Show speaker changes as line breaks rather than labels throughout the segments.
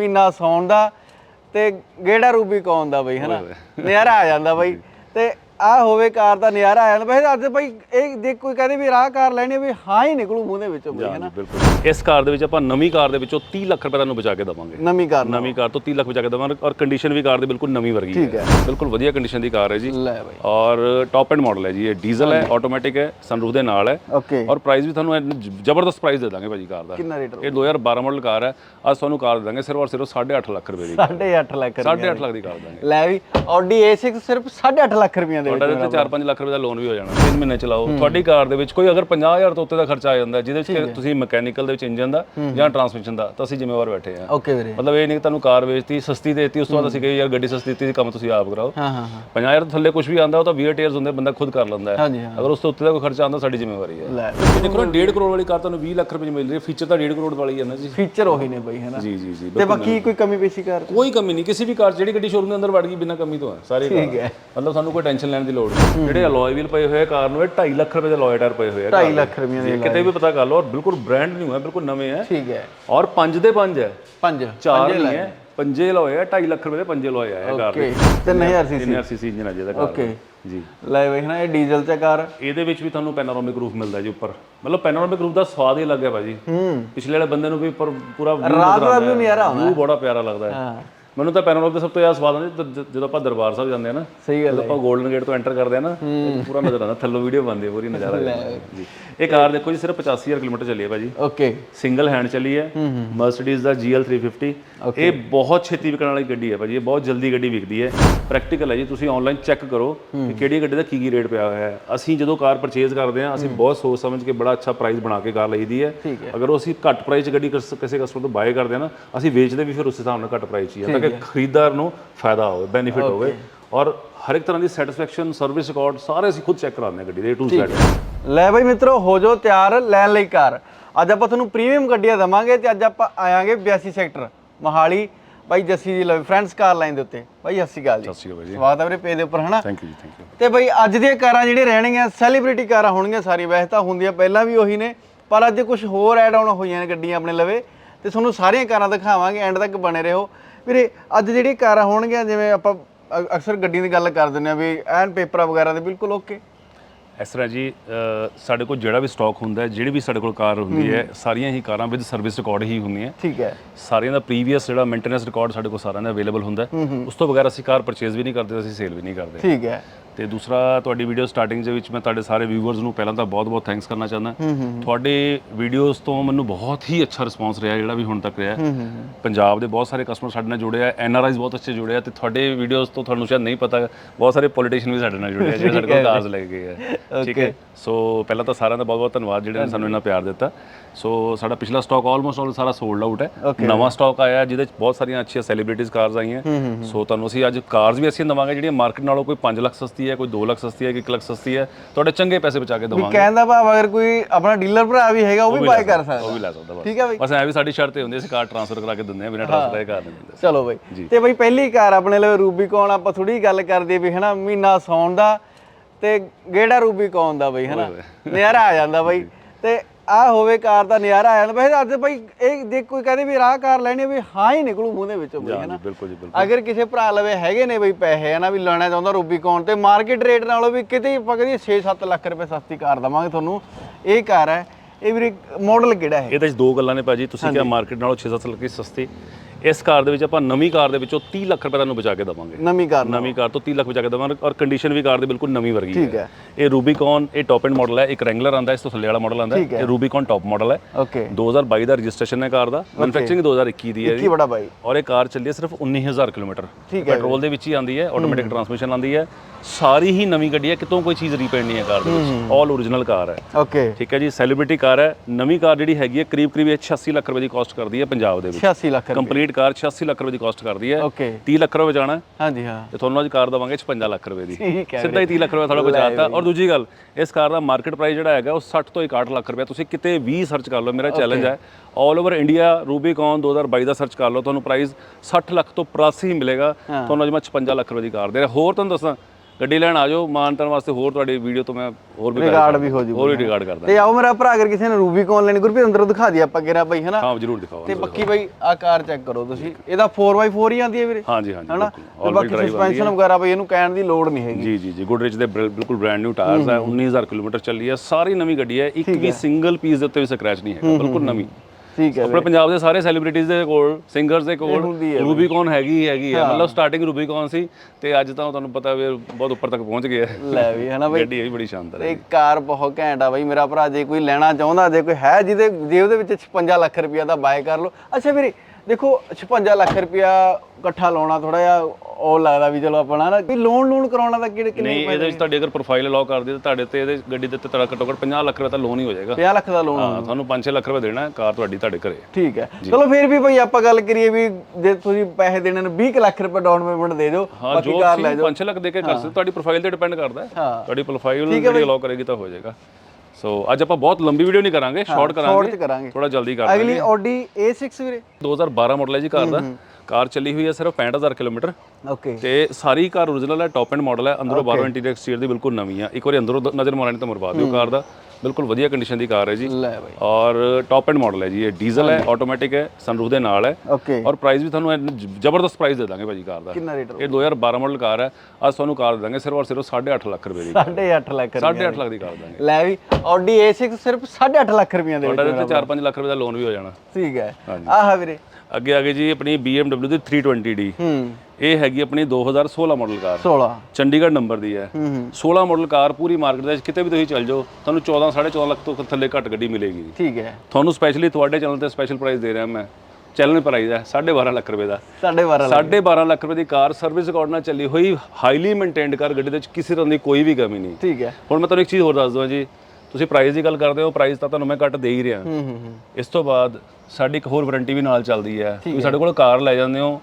ਮਹੀਨਾ ਸੌਣ ਦਾ ਤੇ ਗੇੜਾ ਰੂਬੀ ਕੌਣ ਦਾ ਬਈ ਹਨਾ? ਨਜ਼ਾਰਾ ਆ ਜਾਂਦਾ ਬਈ। ਤੇ ਆ ਹੋਵੇ ਕਾਰ ਦਾ ਨਜ਼ਾਰਾ ਆ ਜਾਂਦਾ। ਅੱਜ ਬਈ ਇਹ ਜੇ ਕੋਈ ਕਹਿੰਦੇ ਵੀ ਰਾਹ ਕਾਰ ਲੈਣੀ ਵੀ ਹਾਂ ਹੀ ਨਿਕਲੂ ਮੂੰਹ ਦੇ ਵਿੱਚੋਂ ਬਈ ਹਨਾ?
ਬਿਲਕੁਲ। ਇਸ ਕਾਰ ਦੇ ਵਿੱਚ ਆਪਾਂ ਨਵੀਂ ਕਾਰ ਦੇ ਵਿੱਚੋਂ 30 ਲੱਖ ਰੁਪਏ ਤੁਹਾਨੂੰ ਬਚਾ ਕੇ ਦਵਾਂਗੇ।
ਨਵੀਂ ਕਾਰ ਨਾਲ।
ਨਵੀਂ ਕਾਰ ਤੋਂ 30 ਲੱਖ ਬਚਾ ਕੇ ਦਵਾਂਗੇ ਔਰ ਕੰਡੀਸ਼ਨ ਵੀ ਕਾਰ ਦੀ ਬਿਲਕੁਲ ਨਵੀਂ ਵਰਗੀ
ਠੀਕ ਹੈ।
ਬਿਲਕੁਲ ਵਧੀਆ ਕੰਡੀਸ਼ਨ ਦੀ ਕਾਰ ਹੈ ਜੀ।
ਲੈ ਬਈ।
ਔਰ ਟੌਪ ਐਂਡ ਮਾਡਲ ਹੈ ਜੀ ਇਹ ਡੀਜ਼ਲ ਹੈ ਆਟੋਮੈਟਿਕ ਹੈ ਸਨਰੂਫ ਦੇ ਨਾਲ ਹੈ।
ਓਕੇ
ਔਰ ਪ੍ਰਾਈਸ ਵੀ ਤੁਹਾਨੂੰ ਐਨ ਜ- ਜ਼ਬਰਦਸਤ ਪ੍ਰਾਈਸ ਦੇ ਦਾਂਗੇ ਭਾਜੀ ਕਾਰ ਦਾ।
ਕਿੰਨਾ ਰੇਟ
ਇਹ 2012 ਮਾਡਲ ਕਾਰ ਹੈ। ਅੱਜ ਤੁਹਾਨੂੰ ਕਾਰ ਦੇ ਦਾਂਗੇ ਸਿਰਫ ਔਰ ਸਿਰਫ 8.5 ਲੱਖ ਰੁਪਏ ਦੀ
8.5 ਲੱਖ ਰੁਪਏ
8.5 ਲੱਖ ਦੀ ਕਾਰ ਦਾਂਗੇ।
ਲੈ ਵੀ ਆਡੀ A6 ਸਿਰਫ 8.5 ਲੱਖ ਰੁਪਈਆਂ ਦੇ
ਤੁਹਾਡਾ ਤੇ 4-5 ਲੱਖ ਰੁਪਏ ਦਾ ਲੋਨ ਵੀ ਹੋ ਜਾਣਾ। 3 ਮਹੀਨੇ ਚਲਾਓ। ਤੁਹਾਡੀ ਕਾਰ ਦੇ ਵਿੱਚ ਕੋਈ ਅਗਰ 50000 ਤੋਂ ਉੱਤੇ ਦਾ ਖਰਚਾ ਆ ਜਾਂਦਾ ਹੈ, ਜਿਹਦੇ ਵਿੱਚ ਤੁਸੀਂ ਮਕੈਨੀਕਲ ਦੇ ਵਿੱਚ ਇੰਜਨ ਦਾ ਜਾਂ ਟਰਾਂਸਮਿਸ਼ਨ ਦਾ ਤਾਂ ਅਸੀਂ ਜ਼ਿੰਮੇਵਾਰ ਬੈਠੇ ਆ
ਓਕੇ ਵੀਰੇ।
ਮਤਲਬ ਇਹ ਨਹੀਂ ਕਿ ਤੁਹਾਨੂੰ ਕਾਰ ਵੇਚਤੀ ਸਸਤੀ ਦੇ ਦਿੱਤੀ ਉਸ ਤੋਂ ਬਾਅਦ ਅਸੀਂ ਕਹੀ ਯਾਰ ਗੱਡੀ ਸਸਤੀ ਦਿੱਤੀ ਸੀ ਕੰਮ ਤੁਸੀਂ ਆਪ ਕਰਾਓ।
ਹਾਂ ਹਾਂ ਹਾਂ।
50000 ਤੋਂ ਥੱਲੇ ਕੁਝ ਵੀ ਆਂਦਾ ਉਹ ਤਾਂ ਵੀਅਰ ਟੇਅਰਸ ਹੁੰਦੇ ਬੰਦਾ ਖੁਦ ਕਰ ਲੈਂਦਾ ਹੈ।
ਹਾਂ।
ਅਗਰ ਉਸ ਤੋਂ ਉੱਤੇ ਦਾ ਕੋਈ ਖਰਚਾ ਆਂਦਾ ਸਾਡੀ ਜ਼ਿੰਮੇਵਾਰੀ ਹੈ। ਦੇਖੋ ਨਾ 1.5 ਕਰੋੜ ਵਾਲੀ ਕਾਰ ਤੁਹਾਨੂੰ 20 ਲੱਖ ਰੁਪਏ ਮਿਲ ਰਹੀ ਹੈ। ਫੀਚਰ ਤਾਂ 1.5 ਕਰੋੜ ਵਾਲੀ ਹੈ ਨਾ ਜੀ।
ਫੀਚਰ ਉਹੀ ਨੇ ਬਈ ਹਨਾ
ਜੀ ਜੀ ਜੀ
ਤੇ ਬਾਕੀ ਕੋਈ ਕਮੀ ਪੇਸ਼ੀ ਕਰ?
ਕੋਈ ਕਮੀ ਨਹੀਂ। ਕਿਸੇ ਵੀ ਕਾਰ ਜਿਹੜੀ ਗੱਡੀ ਸ਼ੋਰੂਮ ਦੇ ਅੰਦਰ ਵੜ ਗਈ ਬਿਨਾਂ ਕਮੀ ਤੋਂ ਹੈ। ਸਾਰੇ
ਠੀਕ ਹੈ।
ਮਤਲਬ ਸਾਨੂੰ ਕੋਈ ਟੈਨਸ਼ਨ ਲੈਣ ਦੀ ਲੋੜ ਨਹੀਂ। ਜਿਹੜੇ ਅਲੋਏ ਵੀਲ ਪਏ ਹੋਏ ਆ ਕਾਰ ਨੂੰ ਇਹ 2.5 ਲੱਖ ਰੁਪਏ ਦੇ ਅਲੋਏ ਟਾਇਰ ਪਏ ਹੋਏ ਆ
2.5 ਲੱਖ ਰੁਪਈਆਂ ਦੇ
ਕਿਤੇ ਵੀ ਪਤਾ ਕਰ ਲਓ ਔਰ ਬਿਲਕੁਲ ਬ੍ਰਾਂਡ ਨਿਊ ਹੈ ਬਿਲਕੁਲ ਨਵੇਂ ਹੈ।
ਠੀਕ ਹੈ।
ਔਰ 5 ਦੇ 5 ਹੈ।
ਪੰਜ
ਚਾਰ ਨਹੀਂ ਹੈ ਪੰਜੇ ਲੋਏ ਆ 2.5 ਲੱਖ ਰੁਪਏ ਦੇ ਪੰਜੇ ਲੋਏ ਆ ਇਹ ਕਾਰ ਦੇ।
ਓਕੇ 3000 ਸੀਸੀ
3000 ਸੀਸੀ ਇੰਜਨ ਹੈ ਜਿਹਦਾ ਕਾਰ
ਓਕੇ।
ਜੀ।
ਲੈ ਹਨਾ ਇਹ ਡੀਜ਼ਲ ਚ ਕਾਰ।
ਇਹਦੇ ਵਿੱਚ ਵੀ ਤੁਹਾਨੂੰ ਪੈਨੋਰਾਮਿਕ ਰੂਫ ਮਿਲਦਾ ਜੀ ਉੱਪਰ। ਮਤਲਬ ਪੈਨੋਰਾਮਿਕ ਰੂਫ ਦਾ ਸਵਾਦ ਹੀ ਲੱਗਿਆ ਭਾਜੀ।
ਹੂੰ।
ਪਿਛਲੇ ਵਾਲੇ ਬੰਦੇ ਨੂੰ ਵੀ ਪਰ ਪੂਰਾ
ਰਾਤ ਦਾ ਵੀ ਨਜ਼ਾਰਾ ਆਉਂਦਾ
ਬੜਾ ਪਿਆਰਾ ਲੱਗਦਾ ਹੈ।
ਹਾਂ।
ਮੈਨੂੰ ਤਾਂ ਪੈਨੋਰਾਮਿਕ ਦਾ ਸਭ ਤੋਂ ਜ਼ਿਆਦਾ ਸਵਾਦ ਆਉਂਦਾ ਜ- ਜਦੋਂ ਆਪਾਂ ਦਰਬਾਰ ਸਾਹਿਬ ਜਾਂਦੇ ਆ ਨਾ
ਸਹੀ ਗੱਲ
ਜਦੋਂ ਆਪਾਂ 골ਡਨ ਗੇਟ ਤੋਂ ਐਂਟਰ ਕਰਦੇ ਆ ਨਾ ਪੂਰਾ ਨਜ਼ਰ ਆਉਂਦਾ ਥੱਲੋਂ ਵੀਡੀਓ ਬਣਦੀ ਹੈ ਪੂਰੀ ਨਜ਼ਾਰਾ ਆ ਜਾਂਦਾ ਹੈ। ਜੀ। ਇਹ ਕਾਰ ਦੇਖੋ ਜੀ ਸਿਰਫ 85000 ਕਿਲੋਮੀਟਰ ਚੱਲੀ ਹੈ ਭਾਜੀ।
ਓਕੇ।
ਸਿੰਗਲ ਹੈਂਡ ਚੱਲੀ ਹੈ ਮਰਸੀਡੀਜ਼ ਦਾ GL 350 ਇਹ ਬਹੁਤ ਛੇਤੀ ਵਿਕਣ ਵਾਲੀ ਗੱਡੀ ਹੈ ਭਾਜੀ ਇਹ ਬਹੁਤ ਜਲਦੀ ਗੱਡੀ ਵਿਕਦੀ ਹੈ ਪ੍ਰੈਕਟੀਕਲ ਹੈ ਜੀ ਤੁਸੀਂ ਆਨਲਾਈਨ ਚੈੱਕ ਕਰੋ ਕਿ ਕਿਹੜੀ ਗੱਡੀ ਦਾ ਕੀ ਕੀ ਰੇਟ ਪਿਆ ਹੋਇਆ ਹੈ। ਅਸੀਂ ਜਦੋਂ ਕਾਰ ਪਰਚੇਜ਼ ਕਰਦੇ ਹਾਂ ਅਸੀਂ ਬਹੁਤ ਸੋਚ ਸਮਝ ਕੇ ਬੜਾ ਅੱਛਾ ਪ੍ਰਾਈਸ ਬਣਾ ਕੇ ਕਾਰ ਲਈਦੀ ਹੈ
ਹੈ।
ਅਗਰ ਉਹ ਅਸੀਂ ਘੱਟ ਪ੍ਰਾਈਸ 'ਚ ਗੱਡੀ ਕਿਸ- ਕਿਸੇ ਕਸਟਮਰ ਤੋਂ ਬਾਏ ਕਰਦੇ ਹਾਂ ਨਾ ਅਸੀਂ ਵੇਚਦੇ ਵੀ ਫਿਰ ਉਸ ਹਿਸਾਬ ਨਾਲ ਘੱਟ ਪ੍ਰਾਈਸ 'ਚ ਹੀ ਤਾਂ ਕਿ ਖਰੀਦਦਾਰ ਨੂੰ ਫਾਇਦਾ ਹੋਵੇ ਬੈਨੀਫਿਟ ਹੋਵੇ। ਔਰ ਹਰ ਇੱਕ ਤਰ੍ਹਾਂ ਦੀ ਸੈਟੀਸਫੈਕਸ਼ਨ ਸਰਵਿਸ ਰਿਕਾਰਡ ਸਾਰੇ ਅਸੀਂ ਖੁਦ ਚੈੱਕ ਕਰਾਉਂਦੇ ਹਾਂ ਗੱਡੀ ਦੇ A to Z
ਲੈ ਬਈ ਮਿੱਤਰੋ ਹੋ ਜਾਓ ਤਿਆਰ ਲੈਣ ਲਈ ਕਾਰ ਅੱਜ ਆਪਾਂ ਤੁਹਾਨੂੰ ਪ੍ਰੀਮੀਅਮ ਗੱਡੀਆਂ ਦਵਾਂਗੇ ਤੇ ਅੱਜ ਆਪਾਂ ਆਵਾਂਗੇ 82 ਸੈਕਟਰ ਮੋਹਾਲੀ। ਬਾਈ ਜੱਸੀ ਦੀ ਲਵ ਫਰੈਂਡਸ ਕਾਰ ਲਾਈਨ ਦੇ ਉੱਤੇ। ਬਾਈ ਸ਼੍ਰੀ ਅਕਾਲ ਜੀ। ਸਵਾਗਤ ਹੈ ਵੀਰੇ ਪੇਜ ਦੇ ਉੱਪਰ ਹਨਾ?
ਥੈਂਕ ਯੂ ਜੀ ਥੈਂਕ ਯੂ
ਤੇ ਬਈ ਅੱਜ ਦੀਆਂ ਕਾਰਾਂ ਜਿਹੜੀਆਂ ਰਹਿਣਗੀਆਂ ਸੈਲੀਬ੍ਰਿਟੀ ਕਾਰਾਂ ਹੋਣਗੀਆਂ ਸਾਰੀਆਂ। ਵੈਸੇ ਤਾਂ ਹੁੰਦੀਆਂ ਪਹਿਲਾਂ ਵੀ ਉਹੀ ਨੇ ਪਰ ਅੱਜ ਕੁਝ ਹੋਰ ਐਡ ਆਨ ਹੋਈਆਂ ਨੇ ਗੱਡੀਆਂ ਆਪਣੇ ਲਵੇ। ਤੇ ਤੁਹਾਨੂੰ ਸਾਰੀਆਂ ਕਾਰਾਂ ਦਿਖਾਵਾਂਗੇ ਐਂਡ ਤੱਕ ਬਣੇ ਰਹੋ। ਵੀਰੇ ਅੱਜ ਜਿਹੜੀਆਂ ਕਾਰਾਂ ਹੋਣਗੀਆਂ ਜਿਵੇਂ ਆਪਾਂ ਅ- ਅਕਸਰ ਗੱਡੀਆਂ ਦੀ ਗੱਲ ਕਰ ਦਿੰਦੇ ਆ ਵੀ ਐਨ ਪੇਪਰ ਵਗੈਰਾ ਦੇ ਬਿਲਕੁਲ ਓਕੇ
ਇਸ ਤਰ੍ਹਾਂ ਜੀ ਅ, ਸਾਡੇ ਕੋਲ ਜਿਹੜਾ ਵੀ ਸਟਾਕ ਹੁੰਦਾ ਹੈ ਜਿਹੜੀ ਵੀ ਸਾਡੇ ਕੋਲ ਕਾਰ ਹੁੰਦੀ ਹੈ ਸਾਰੀਆਂ ਹੀ ਕਾਰਾਂ ਵਿਦ ਸਰਵਿਸ ਰਿਕਾਰਡ ਹੀ ਹੁੰਦੀਆਂ
ਠੀਕ ਹੈ।
ਸਾਰਿਆਂ ਦਾ ਪ੍ਰੀਵੀਅਸ ਜਿਹੜਾ ਮੇਨਟੇਨੈਂਸ ਰਿਕਾਰਡ ਸਾਡੇ ਕੋਲ ਸਾਰਿਆਂ ਦਾ ਅਵੇਲੇਬਲ ਹੁੰਦਾ ਹੈ। ਉਸ ਤੋਂ ਬਗੈਰ ਅਸੀਂ ਕਾਰ ਪਰਚੇਜ਼ ਵੀ ਨਹੀਂ ਕਰਦੇ ਅਸੀਂ ਸੇਲ ਵੀ ਨਹੀਂ ਕਰਦੇ।
ਠੀਕ ਹੈ।
ਤੇ ਦੂਸਰਾ ਤੁਹਾਡੀ ਵੀਡੀਓ ਸਟਾਰਟਿੰਗ ਦੇ ਵਿੱਚ ਮੈਂ ਤੁਹਾਡੇ ਸਾਰੇ ਵਿਊਅਰਸ ਨੂੰ ਪਹਿਲਾਂ ਤਾਂ ਬਹੁਤ-ਬਹੁਤ ਥੈਂਕਸ ਕਰਨਾ ਚਾਹੁੰਦਾ। ਤੁਹਾਡੇ ਵੀਡੀਓਜ਼ ਤੋਂ ਮੈਨੂੰ ਬਹੁਤ ਹੀ ਅੱਛਾ ਰਿਸਪਾਂਸ ਰਿਹਾ ਜਿਹੜਾ ਵੀ ਹੁਣ ਤੱਕ ਰਿਹਾ। ਪੰਜਾਬ ਦੇ ਬਹੁਤ ਸਾਰੇ ਕਸਟਮਰ ਸਾਡੇ ਨਾਲ ਜੁੜੇ ਆ ਐਨ ਆਰ ਆਈਜ਼ ਬਹੁਤ ਅੱਛੇ ਜੁੜੇ ਆ ਤੇ ਤੁਹਾਡੇ ਵੀਡੀਓਜ਼ ਤੋਂ ਤੁਹਾਨੂੰ ਸ਼ਾਇਦ ਨਹੀਂ ਪਤਾ ਬਹੁਤ ਸਾਰੇ ਪੋਲੀਟੀਸ਼ੀਅਨ ਵੀ ਸਾਡੇ ਨਾਲ ਜੁੜੇ ਆ ਜਿਹੜੇ ਸਾਡੇ ਕੋਲ ਕਾਰਸ ਲੈ ਗਏ ਆ। ਠੀਕ ਹੈ। ਸੋ ਪਹਿਲਾਂ ਤਾਂ ਸਾਰਿਆਂ ਦਾ ਬਹੁਤ-ਬਹੁਤ ਧੰਨਵਾਦ ਜਿਹੜੇ ਨੇ ਸਾਨੂੰ ਇੰਨਾ ਪਿਆਰ ਦਿੱਤਾ। ਸੋ ਸਾਡਾ ਪਿਛਲਾ ਸਟਾਕ ਆਲਮੋਸਟ ਆਲ ਸਾਰਾ ਸੋਲਡ ਆਊਟ ਹੈ। ਨਵਾਂ ਸਟਾਕ ਆਇਆ ਜਿਹਦੇ ਵਿੱਚ ਬਹੁਤ ਸਾਰੀਆਂ ਅੱਛੀਆਂ ਸੈਲੀਬ੍ਰਿਟੀਜ਼ ਕਾਰਸ ਆਈਆਂ ਸੋ ਤੁਹਾਨੂੰ ਅਸੀਂ ਅੱਜ ਕਾਰਸ ਵੀ ਅਸੀਂ ਦਵਾਂਗੇ ਜਿਹੜੀਆਂ ਮਾਰਕੀਟ ਨਾਲੋਂ ਕੋਈ 5 ਲੱਖ ਸਸਤੀ ਹੈ ਕੋਈ 2 ਲੱਖ ਸਸਤੀ ਹੈ ਕੋਈ 1 ਲੱਖ ਸਸਤੀ ਹੈ। ਤੁਹਾਡੇ ਚੰਗੇ ਪੈਸੇ ਬਚਾ ਕੇ ਦਵਾਂਗੇ।
ਕਹਿਣ ਦਾ ਭਾਵ ਅਗਰ ਕੋਈ ਆਪਣਾ ਡੀਲਰ ਭਰਾ ਵੀ ਹੈਗਾ ਉਹ ਵੀ ਬਾਏ ਕਰ ਸਕਦਾ
ਉਹ ਵੀ ਲੈ ਸਕਦਾ ਬਸ।
ਠੀਕ ਹੈ ਬਈ?
ਬਸ ਐ ਵੀ ਸਾਡੀ ਸ਼ਰਤ ਇਹ ਹੁੰਦੀ ਹੈ ਅਸੀਂ ਕਾਰ ਟ੍ਰਾਂਸਫਰ ਕਰਾ ਕੇ ਦਿੰਦੇ ਆ ਬਿਨਾਂ ਟ੍ਰਾਂਸਫਰ ਕਰਾਏ ਕਾਰ ਨਹੀਂ ਦਿੰਦੇ।
ਚਲੋ ਬਈ। ਤੇ ਬਈ ਪਹਿਲੀ ਕਾਰ ਆਪਣੇ ਲਈ ਰੂਬੀਕੌਨ ਆਪਾਂ ਥੋੜੀ ਗੱਲ ਕਰਦੇ ਵੀ ਹਨਾ ਮਹੀਨਾ ਸੌਣ ਦਾ ਤੇ ਗੇੜਾ ਰੂਬੀਕੌਨ ਦਾ ਬਈ ਹਨਾ। ਨਜ਼ਾਰਾ ਆ ਜਾਂਦਾ ਬਈ। ਤੇ ਆ ਹੋਵੇ ਕਾਰ ਦਾ ਨਜ਼ਾਰਾ ਆ ਜਾਂਦਾ। ਵੈਸੇ ਅੱਜ ਬਈ ਇਹ ਜੇ ਕੋਈ ਕਹਿੰਦੇ ਵੀ ਰਾਹ ਕਾਰ ਲੈਣੀ ਵੀ ਹਾਂ ਹੀ ਨਿਕਲੂ ਮੂੰਹ ਦੇ ਵਿੱਚੋਂ ਬਈ ਹਨਾ?
ਬਿਲਕੁਲ ਜੀ ਬਿਲਕੁਲ।
ਅਗਰ ਕਿਸੇ ਭਰਾ ਲਵੇ ਹੈਗੇ ਨੇ ਬਈ ਪੈਸੇ ਹਨਾ ਵੀ ਲੈਣਾ ਚਾਹੁੰਦਾ ਰੂਬੀਕੌਨ ਤੇ ਮਾਰਕੀਟ ਰੇਟ ਨਾਲੋਂ ਵੀ ਕਿਤੇ ਕਹਦੇ 6-7 ਲੱਖ ਰੁਪਏ ਸਸਤੀ ਕਾਰ ਦਵਾਂਗੇ ਤੁਹਾਨੂੰ। ਇਹ ਕਾਰ ਹੈ। ਇਹ ਵੀਰੇ ਮਾਡਲ ਕਿਹੜਾ ਹੈ?
ਇਹਦੇ ਵਿੱਚ ਦੋ ਗੱਲਾਂ ਨੇ ਭਾਜੀ। ਤੁਸੀਂ ਕਿਹਾ ਮਾਰਕੀਟ ਨਾਲੋਂ 6-7 ਲੱਖ ਦੀ ਸਸਤੀ। ਇਸ ਕਾਰ ਦੇ ਵਿੱਚ ਆਪਾਂ ਨਵੀਂ ਕਾਰ ਦੇ ਵਿੱਚੋਂ 30 ਲੱਖ ਰੁਪਏ ਤੁਹਾਨੂੰ ਬਚਾ ਕੇ ਦਵਾਂਗੇ।
ਨਵੀਂ ਕਾਰ ਨਾਲ।
ਨਵੀਂ ਕਾਰ ਤੋਂ 30 ਲੱਖ ਬਚਾ ਕੇ ਦਵਾਂਗੇ ਔਰ ਕੰਡੀਸ਼ਨ ਵੀ ਕਾਰ ਦੀ ਬਿਲਕੁਲ ਨਵੀਂ ਵਰਗੀ
ਠੀਕ ਹੈ।
ਇਹ ਰੂਬੀਕੌਨ ਇਹ ਟੌਪ ਐਂਡ ਮਾਡਲ ਹੈ ਇੱਕ ਰੈਂਗਲਰ ਆਂਦਾ ਇਸ ਤੋਂ ਥੱਲੇ ਵਾਲਾ ਮਾਡਲ ਆਂਦਾ
ਠੀਕ ਹੈ।
ਇਹ ਰੂਬੀਕੌਨ ਟੌਪ ਮਾਡਲ ਹੈ।
ਓਕੇ
2022 ਦਾ ਰਜਿਸਟ੍ਰੇਸ਼ਨ ਹੈ ਕਾਰ ਦਾ। ਮੈਨੂਫੈਕਚਰਿੰਗ 2021 ਦੀ ਹੈ
ਕੀ
ਜੀ
ਬੜਾ ਬਾਈ।
ਔਰ ਇਹ ਕਾਰ ਚੱਲੀ ਹੈ ਸਿਰਫ 19000 ਕਿਲੋਮੀਟਰ।
ਠੀਕ ਹੈ
ਪੈਟਰੋਲ ਦੇ ਵਿੱਚ ਹੀ ਆਂਦੀ ਹੈ ਆਟੋਮੈਟਿਕ ਟਰਾਂਸਮਿਸ਼ਨ ਆਂਦੀ ਹੈ। ਸਾਰੀ ਹੀ ਨਵੀਂ ਗੱਡੀ ਹੈ ਕਿਤੋਂ ਕੋਈ ਚੀਜ਼ ਰੀਪੇਂਟ ਨਹੀਂ ਹੈ ਕਾਰ ਦੇ ਵਿੱਚ। ਆਲ ਓਰੀਜਨਲ ਕਾਰ ਹੈ।
ਓਕੇ
ਠੀਕ ਹੈ ਜੀ ਸੈਲੀਬ੍ਰਿਟੀ ਕਾਰ ਹੈ। ਨਵੀਂ ਕਾਰ ਜਿਹੜੀ ਹੈਗੀ ਹੈ ਕਰੀਬ ਕਰੀਬ ਇਹ 86 ਲੱਖ ਰੁਪਏ ਦੀ ਕਾਸਟ ਕਰਦੀ ਹੈ ਪੰਜਾਬ ਦੇ ਵਿੱਚ।
86 ਲੱਖ
ਕੰਪਲੀਟ ਕਾਰ 86 ਲੱਖ ਰੁਪਏ ਦੀ ਕਾਸਟ ਕਰਦੀ ਹੈ।
ਓਕੇ
30 ਲੱਖ ਰੁਪਏ ਜਾਣਾ
ਹਾਂਜੀ ਹਾਂ।
ਤੇ ਤੁਹਾਨੂੰ ਅੱਜ ਕਾਰ ਦਵਾਂਗੇ 56 ਲੱਖ ਰੁਪਏ ਦੀ। ਸਿੱਧਾ ਹੀ 30 ਲੱਖ ਰੁਪਏ ਥੋੜਾ ਬਚਾਤਾ ਔਰ ਦੂਜੀ ਗੱਲ ਇਸ ਕਾਰ ਦਾ ਮਾਰਕੀਟ ਪ੍ਰਾਈਸ ਜਿਹੜਾ ਹੈਗਾ ਉਹ 60 ਤੋਂ 61 ਲੱਖ ਰੁਪਏ। ਤੁਸੀਂ ਕਿਤੇ ਵੀ ਸਰਚ ਕਰ ਲਓ ਮੇਰਾ ਚੈਲੰਜ ਹੈ। ਆਲ ਓਵਰ ਇੰਡੀਆ ਰੂਬੀਕੌਨ 2022 ਦਾ ਸਰਚ ਕਰ ਲਓ। ਤੁਹਾਨੂੰ ਪ੍ਰਾਈਸ 60 ਲੱਖ ਤੋਂ ਪਲੱਸ ਹੀ। ਮਿਲੇਗਾ ਤੁਹਾਨੂੰ ਅੱਜ ਮੈਂ 56 ਲੱਖ ਰੁਪਏ ਦੀ ਕਾਰ ਦੇ ਰਿਹਾ। ਹੋਰ ਤੁਹਾਨੂੰ ਦੱਸਾਂ ਗੱਡੀ ਲੈਣ ਆ ਜਾਓ ਮਾਨਤਨ ਵਾਸਤੇ ਹੋਰ ਤੁਹਾਡੀ ਵੀਡੀਓ ਤੋਂ ਮੈਂ ਹੋਰ ਵੀ
ਰਿਕਾਰਡ ਵੀ ਹੋ ਜੂਗਾ
ਹੋਰ ਵੀ ਰਿਕਾਰਡ ਕਰਦਾ।
ਤੇ ਆਓ ਮੇਰਾ ਭਰਾ ਅਗਰ ਕਿਸੇ ਨੇ ਰੂਬੀਕੌਨ ਲੈਣੀ ਗੁਰਪ੍ਰੀਤ ਅੰਦਰੋਂ ਦਿਖਾ ਦੀ ਆਪਾਂ ਕਿਹੜਾ ਬਾਈ ਹਨਾ?
ਹਾਂ ਜ਼ਰੂਰ ਦਿਖਾਓ
ਤੇ ਬਾਕੀ ਬਾਈ ਆ ਕਾਰ ਚੈੱਕ ਕਰੋ ਤੁਸੀਂ। ਇਹਦਾ 4x4 ਹੀ ਆਂਦੀ ਹੈ ਵੀਰੇ।
ਹਾਂਜੀ ਹਾਂਜੀ
ਹਨਾ। ਤੇ ਬਾਕੀ ਸਸਪੈਂਸ਼ਨ ਵਗੈਰਾ ਬਈ ਇਹਨੂੰ ਕਹਿਣ ਦੀ ਲੋੜ ਨਹੀਂ ਹੈਗੀ।
ਜੀ ਜੀ ਜੀ ਗੁੱਡਰਿਚ ਦੇ ਬਿਲ- ਬਿਲਕੁਲ ਬ੍ਰਾਂਡ ਨਿਊ ਟਾਇਰਸ ਹੈ 19000 ਕਿਲੋਮੀਟਰ ਚੱਲੀ ਹੈ ਸਾਰੀ ਨਵੀਂ ਗੱਡੀ ਹੈ। ਇੱਕ ਵੀ ਸਿੰਗਲ ਪੀਸ ਦੇ ਉੱਤੇ ਵੀ ਸਕ੍ਰੈਚ ਨਹੀਂ ਹੈਗਾ। ਬਿਲਕੁਲ ਨਵੀਂ।
ਠੀਕ ਹੈ
ਆਪਣੇ ਪੰਜਾਬ ਦੇ ਸਾਰੇ ਸੈਲੀਬ੍ਰਿਟੀਜ਼ ਦੇ ਕੋਲ ਸਿੰਗਰਸ ਦੇ ਕੋਲ ਰੂਬੀਕੌਨ ਹੈਗੀ ਹੈਗੀ ਹੈ। ਮਤਲਬ ਸਟਾਰਟਿੰਗ ਰੂਬੀਕੌਨ ਸੀ ਤੇ ਅੱਜ ਤਾਂ ਤੁਹਾਨੂੰ ਪਤਾ ਵੀ ਬਹੁਤ ਉੱਪਰ ਤੱਕ ਪਹੁੰਚ ਗਿਆ।
ਲੈ ਵੀ ਹਨਾ ਬਈ।
ਗੱਡੀ ਇਹ ਵੀ ਬੜੀ ਸ਼ਾਨਦਾਰ ਹੈ
ਇਹ ਕਾਰ ਬਹੁਤ ਘੈਂਟ ਆ ਬਈ। ਮੇਰਾ ਭਰਾ ਜੇ ਕੋਈ ਲੈਣਾ ਚਾਹੁੰਦਾ ਜੇ ਕੋਈ ਹੈ ਜਿਹਦੇ ਜੇ ਉਹਦੇ ਵਿੱਚ 56 ਲੱਖ ਰੁਪਇਆ ਦਾ ਬਾਏ ਕਰ ਲਓ। ਅੱਛਾ ਵੀਰੇ ਦੇਖੋ 56 ਲੱਖ ਰੁਪਇਆ ਇਕੱਠਾ ਲਾਉਣਾ ਥੋੜਾ ਜਿਹਾ ਉਹ ਲੱਗਦਾ ਵੀ ਚਲੋ ਆਪਣਾ ਨਾ ਵੀ ਲੋਨ ਲੋਨ ਕਰਾਉਣਾ ਤਾਂ ਕਿਹੜੇ ਕਿੰਨੇ
ਨਹੀਂ ਇਹਦੇ ਵਿੱਚ ਤੁਹਾਡੀ ਅਗਰ ਪ੍ਰੋਫਾਈਲ ਅਲਾਉ ਕਰਦੀ ਤਾਂ ਤੁਹਾਡੇ ਤੇ ਇਹਦੇ ਗੱਡੀ ਦੇ ਉੱਤੇ ਤੁਹਾਡਾ ਘੱਟੋ ਘੱਟ 50 ਲੱਖ ਰੁਪਏ ਤਾਂ ਲੋਨ ਹੀ ਹੋ ਜਾਏਗਾ।
50 ਲੱਖ ਦਾ ਲੋਨ
ਹਾਂ ਤੁਹਾਨੂੰ 5-6 ਲੱਖ ਰੁਪਏ ਦੇਣਾ ਹੈ ਕਾਰ ਤੁਹਾਡੀ ਤੁਹਾਡੇ ਘਰੇ।
ਠੀਕ ਹੈ। ਚਲੋ ਫਿਰ ਵੀ ਬਈ ਆਪਾਂ ਗੱਲ ਕਰੀਏ ਵੀ ਜੇ ਤੁਸੀਂ ਪੈਸੇ ਦੇਣੇ ਨੇ 20 ਕੁ ਲੱਖ ਰੁਪਏ ਡਾਊਨ ਪੇਮੈਂਟ ਦੇ ਦਿਓ ਬਾਕੀ ਕਾਰ ਲੈ
ਤੁਸੀਂ 5 ਲੱਖ ਦੇ ਕੇ ਕਰ ਸਕਦੇ ਤੁਹਾਡੀ ਪ੍ਰੋਫਾਈਲ ਤੇ ਡਿਪੈਂਡ ਕਰਦਾ ਹੈ। ਤੁਹਾਡੀ ਪ੍ਰੋਫਾਈਲ ਜਿਹੜੀ ਅਲਾਉ ਕਰੇਗੀ ਤਾਂ ਹੋ ਜਾਏਗਾ। ਸੋ ਅੱਜ ਆਪਾਂ ਬਹੁਤ ਲੰਬੀ ਵੀਡੀਓ ਨਹੀਂ ਕਰਾਂਗੇ ਸ਼ਾਰਟ ਕਰਾਂਗੇ
ਕਰਾਂਗੇ।
ਥੋੜਾ ਜਲਦੀ ਕਰ
ਅਗਲੀ ਆਡੀ A6 ਵੀਰੇ।
2012 ਮਾਡਲ ਹੈ ਜੀ ਕਾਰ ਦਾ। ਕਾਰ ਚੱਲੀ ਹੋਈ ਹੈ ਸਿਰਫ 65000 ਕਿਲੋਮੀਟਰ।
ਓਕੇ
ਤੇ ਸਾਰੀ ਕਾਰ ਓਰੀਜਨਲ ਹੈ ਟੌਪ ਐਂਡ ਮਾਡਲ ਹੈ ਅੰਦਰੋਂ ਬਾਹਰੋਂ ਇੰਟੀਰੀਅਰ ਐਕਸਟੀਰੀਅਰ ਦੀ ਬਿਲਕੁਲ ਨਵੀਂ ਆ ਇੱਕ ਵਾਰੀ ਅੰਦਰੋਂ ਨਜ਼ਰ ਮਾਰਨੀ ਤਾਂ ਮਰਵਾ ਦਿਓ ਕਾਰ ਦਾ। ਬਿਲਕੁਲ ਵਧੀਆ ਕੰਡੀਸ਼ਨ ਦੀ ਕਾਰ ਹੈ ਜੀ।
ਲੈ ਬਈ।
ਔਰ ਟੌਪ ਐਂਡ ਮਾਡਲ ਹੈ ਜੀ ਇਹ ਡੀਜ਼ਲ ਹੈ ਆਟੋਮੈਟਿਕ ਹੈ ਸਨਰੂਫ ਦੇ ਨਾਲ ਹੈ।
ਓਕੇ
ਔਰ ਪ੍ਰਾਈਸ ਵੀ ਤੁਹਾਨੂੰ ਜ਼ਬਰਦਸਤ ਪ੍ਰਾਈਸ ਦੇ ਦਾਂਗੇ ਭਾਜੀ ਕਾਰ ਦਾ।
ਕਿੰਨਾ ਰੇਟ
ਇਹ 2012 ਮਾਡਲ ਕਾਰ ਹੈ। ਅੱਜ ਤੁਹਾਨੂੰ ਕਾਰ ਦੇ ਦਾਂਗੇ ਸਿਰਫ ਔਰ ਸਿਰਫ 8.5 ਲੱਖ ਰੁਪਏ ਦੀ
8.5 ਲੱਖ ਰੁਪਏ
8.5 ਲੱਖ ਦੀ ਕਾਰ ਦਾਂਗੇ।
ਲੈ ਵੀ ਆਡੀ A6 ਸਿਰਫ 8.5 ਲੱਖ ਰੁਪਈਆ ਦੇ ਵਿੱਚ
ਤੁਹਾਡਾ ਤੇ 4-5 ਲੱਖ ਰੁਪਏ ਦਾ ਲੋਨ ਵੀ ਹੋ ਜਾਣਾ।
ਠੀਕ ਹੈ। ਆਹ ਵੀਰੇ
ਅੱਗੇ ਆ ਗਈ ਜੀ ਆਪਣੀ BMW ਦੀ 320D
ਹੂੰ।
ਇਹ ਹੈਗੀ ਆਪਣੀ 2016 ਮਾਡਲ ਕਾਰ।
16
ਚੰਡੀਗੜ੍ਹ ਨੰਬਰ ਦੀ ਹੈ।
ਹੂੰ ਹੂੰ।
16 ਮਾਡਲ ਕਾਰ ਪੂਰੀ ਮਾਰਕੀਟ ਦੇ ਵਿੱਚ ਕਿਤੇ ਵੀ ਤੁਸੀਂ ਚੱਲ ਜਾਓ ਤੁਹਾਨੂੰ 14 14.5 ਲੱਖ ਤੋਂ ਥੱਲੇ ਘੱਟ ਗੱਡੀ ਮਿਲੇਗੀ।
ਠੀਕ ਹੈ।
ਤੁਹਾਨੂੰ ਸਪੈਸ਼ਲੀ ਤੁਹਾਡੇ ਚੈਨਲ ਤੇ ਸਪੈਸ਼ਲ ਪ੍ਰਾਈਸ ਦੇ ਰਿਹਾ ਮੈਂ। ਚੈਨਲ ਪ੍ਰਾਈਸ ਹੈ 12.5 ਲੱਖ ਰੁਪਏ ਦਾ।
12.5 ਲੱਖ।
12.5 ਲੱਖ ਰੁਪਏ ਦੀ ਕਾਰ ਸਰਵਿਸ ਰਿਕਾਰਡ ਨਾਲ ਚੱਲੀ ਹੋਈ ਹਾਈਲੀ ਮੇਨਟੇਨਡ ਕਾਰ ਗੱਡੀ ਦੇ ਵਿੱਚ ਕਿਸੇ ਤਰ੍ਹਾਂ ਦੀ ਕੋਈ ਵੀ ਕਮੀ ਨਹੀਂ।
ਠੀਕ ਹੈ।
ਹੁਣ ਮੈਂ ਤੁਹਾਨੂੰ ਇੱਕ ਚੀਜ਼ ਹੋਰ ਦੱਸ ਦਵਾਂ ਜੀ। ਤੁਸੀਂ ਪ੍ਰਾਈਸ ਦੀ ਗੱਲ ਕਰਦੇ ਹੋ ਪ੍ਰਾਈਸ ਤਾਂ ਤੁਹਾਨੂੰ ਮੈਂ ਘੱਟ ਦੇ ਹੀ ਰਿਹਾ।
ਹੂੰ ਹੂੰ ਹੂੰ।
ਇਸ ਤੋਂ ਬਾਅਦ ਸਾਡੀ ਇੱਕ ਹੋਰ ਵਾਰੰਟੀ ਵੀ ਨਾਲ ਚੱਲਦੀ ਹੈ। ਤੁਸੀਂ ਸਾਡੇ ਕੋਲ ਕਾਰ ਲੈ ਜਾਂਦੇ ਹੋ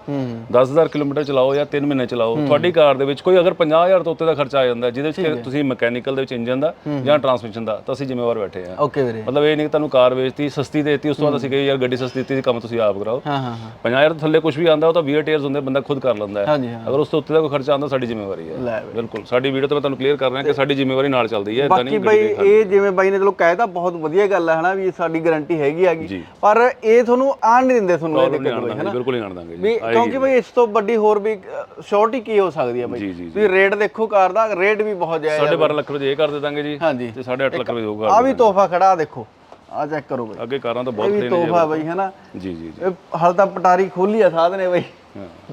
10000 ਕਿਲੋਮੀਟਰ ਚਲਾਓ ਜਾਂ 3 ਮਹੀਨੇ ਚਲਾਓ ਤੁਹਾਡੀ ਕਾਰ ਦੇ ਵਿੱਚ ਕੋਈ ਅਗਰ 50000 ਤੋਂ ਉੱਤੇ ਦਾ ਖਰਚਾ ਆ ਜਾਂਦਾ ਜਿਹਦੇ ਵਿੱਚ ਤੁਸੀਂ ਮਕੈਨੀਕਲ ਦੇ ਵਿੱਚ ਇੰਜਨ ਦਾ ਜਾਂ ਟਰਾਂਸਮਿਸ਼ਨ ਦਾ ਤਾਂ ਅਸੀਂ ਜ਼ਿੰਮੇਵਾਰ ਬੈਠੇ ਆ
ਓਕੇ ਵੀਰੇ।
ਮਤਲਬ ਇਹ ਨਹੀਂ ਕਿ ਤੁਹਾਨੂੰ ਕਾਰ ਵੇਚਤੀ ਸਸਤੀ ਦੇਤੀ ਉਸ ਤੋਂ ਬਾਅਦ ਅਸੀਂ ਕਹੀ ਯਾਰ ਗੱਡੀ ਸਸਤੀ ਦਿੱਤੀ ਸੀ ਕੰਮ ਤੁਸੀਂ ਆਪ ਕਰਾਓ।
ਹਾਂ ਹਾਂ ਹਾਂ।
50000 ਤੋਂ ਥੱਲੇ ਕੁਝ ਵੀ ਆਂਦਾ ਉਹ ਤਾਂ ਵੀਅਰ ਟੇਅਰਸ ਹੁੰਦੇ ਬੰਦਾ ਖੁਦ ਕਰ ਲੈਂਦਾ ਹੈ। ਅਗਰ ਉਸ ਤੋਂ ਉੱਤੇ ਦਾ ਕੋਈ ਖਰਚਾ ਆਂਦਾ ਸਾਡੀ ਜ਼ਿੰਮੇਵਾਰੀ ਹੈ। ਬਿਲਕੁਲ। ਸਾਡੀ ਵੀਡੀਓ ਤੇ ਮੈਂ ਤੁਹਾਨੂੰ ਕਲੀਅਰ ਕਰ ਰਿਹਾ ਕਿ ਸਾਡੀ ਜ਼ਿੰਮੇਵਾਰੀ ਨਾਲ ਚੱਲਦੀ ਹੈ ਇਦਾਂ ਨਹੀਂ
ਬਈ ਇਹ ਜਿਵੇਂ ਬਾਈ ਨੇ ਚਲੋ ਕਹਿਤਾ ਬਹੁਤ ਵਧੀਆ ਗੱਲ ਹੈ ਹਨਾ ਵੀ ਸਾਡੀ ਗਾਰੰਟੀ ਹੈਗੀ ਆਗੀ
ਜੀ।
ਪਰ ਇਹ ਤੁਹਾਨੂੰ ਆਣ ਨਹੀਂ ਦਿੰਦੇ ਤੁਹਾਨੂੰ ਇਹ ਦਿੱਕਤ
ਆਉਂਦਾ ਬਿਲਕੁਲ ਨਹੀਂ ਆਉਣ ਦਾਂਗੇ ਜੀ।
ਵੀ ਕਿਉਂਕਿ ਬਈ ਇਸ ਤੋਂ ਵੱਡੀ ਹੋਰ ਵੀ ਸ਼ੋਰਟੀ ਕੀ ਹੋ ਸਕਦੀ ਹੈ ਬਈ? ਵੀ ਰੇਟ ਦੇਖੋ ਕਾਰ ਦਾ ਰੇਟ ਵੀ ਬਹੁਤ ਜਾਇਜ਼
ਸਾਢੇ 12 ਲੱਖ ਰੁਪਏ ਇਹ ਕਰ ਦੇ ਦਾਂਗੇ ਜੀ
ਹਾਂਜੀ।
ਤੇ 8.5 ਲੱਖ ਰੁਪਏ ਉਹ
ਆ ਵੀ ਤੋਹਫਾ ਖੜਾ ਦੇਖੋ ਆ ਚੈੱਕ ਕਰੋ ਬਈ।
ਅੱਗੇ ਕਾਰਾਂ ਤਾਂ ਬਹੁਤ ਨੇ
ਤੋਹਫਾ ਬਈ ਹਨਾ?
ਜੀ ਜੀ ਜੀ।
ਹਾਲ ਤਾਂ ਪਟਾਰੀ ਖੋਲੀ ਆ ਸਾਧ ਨੇ ਬਈ।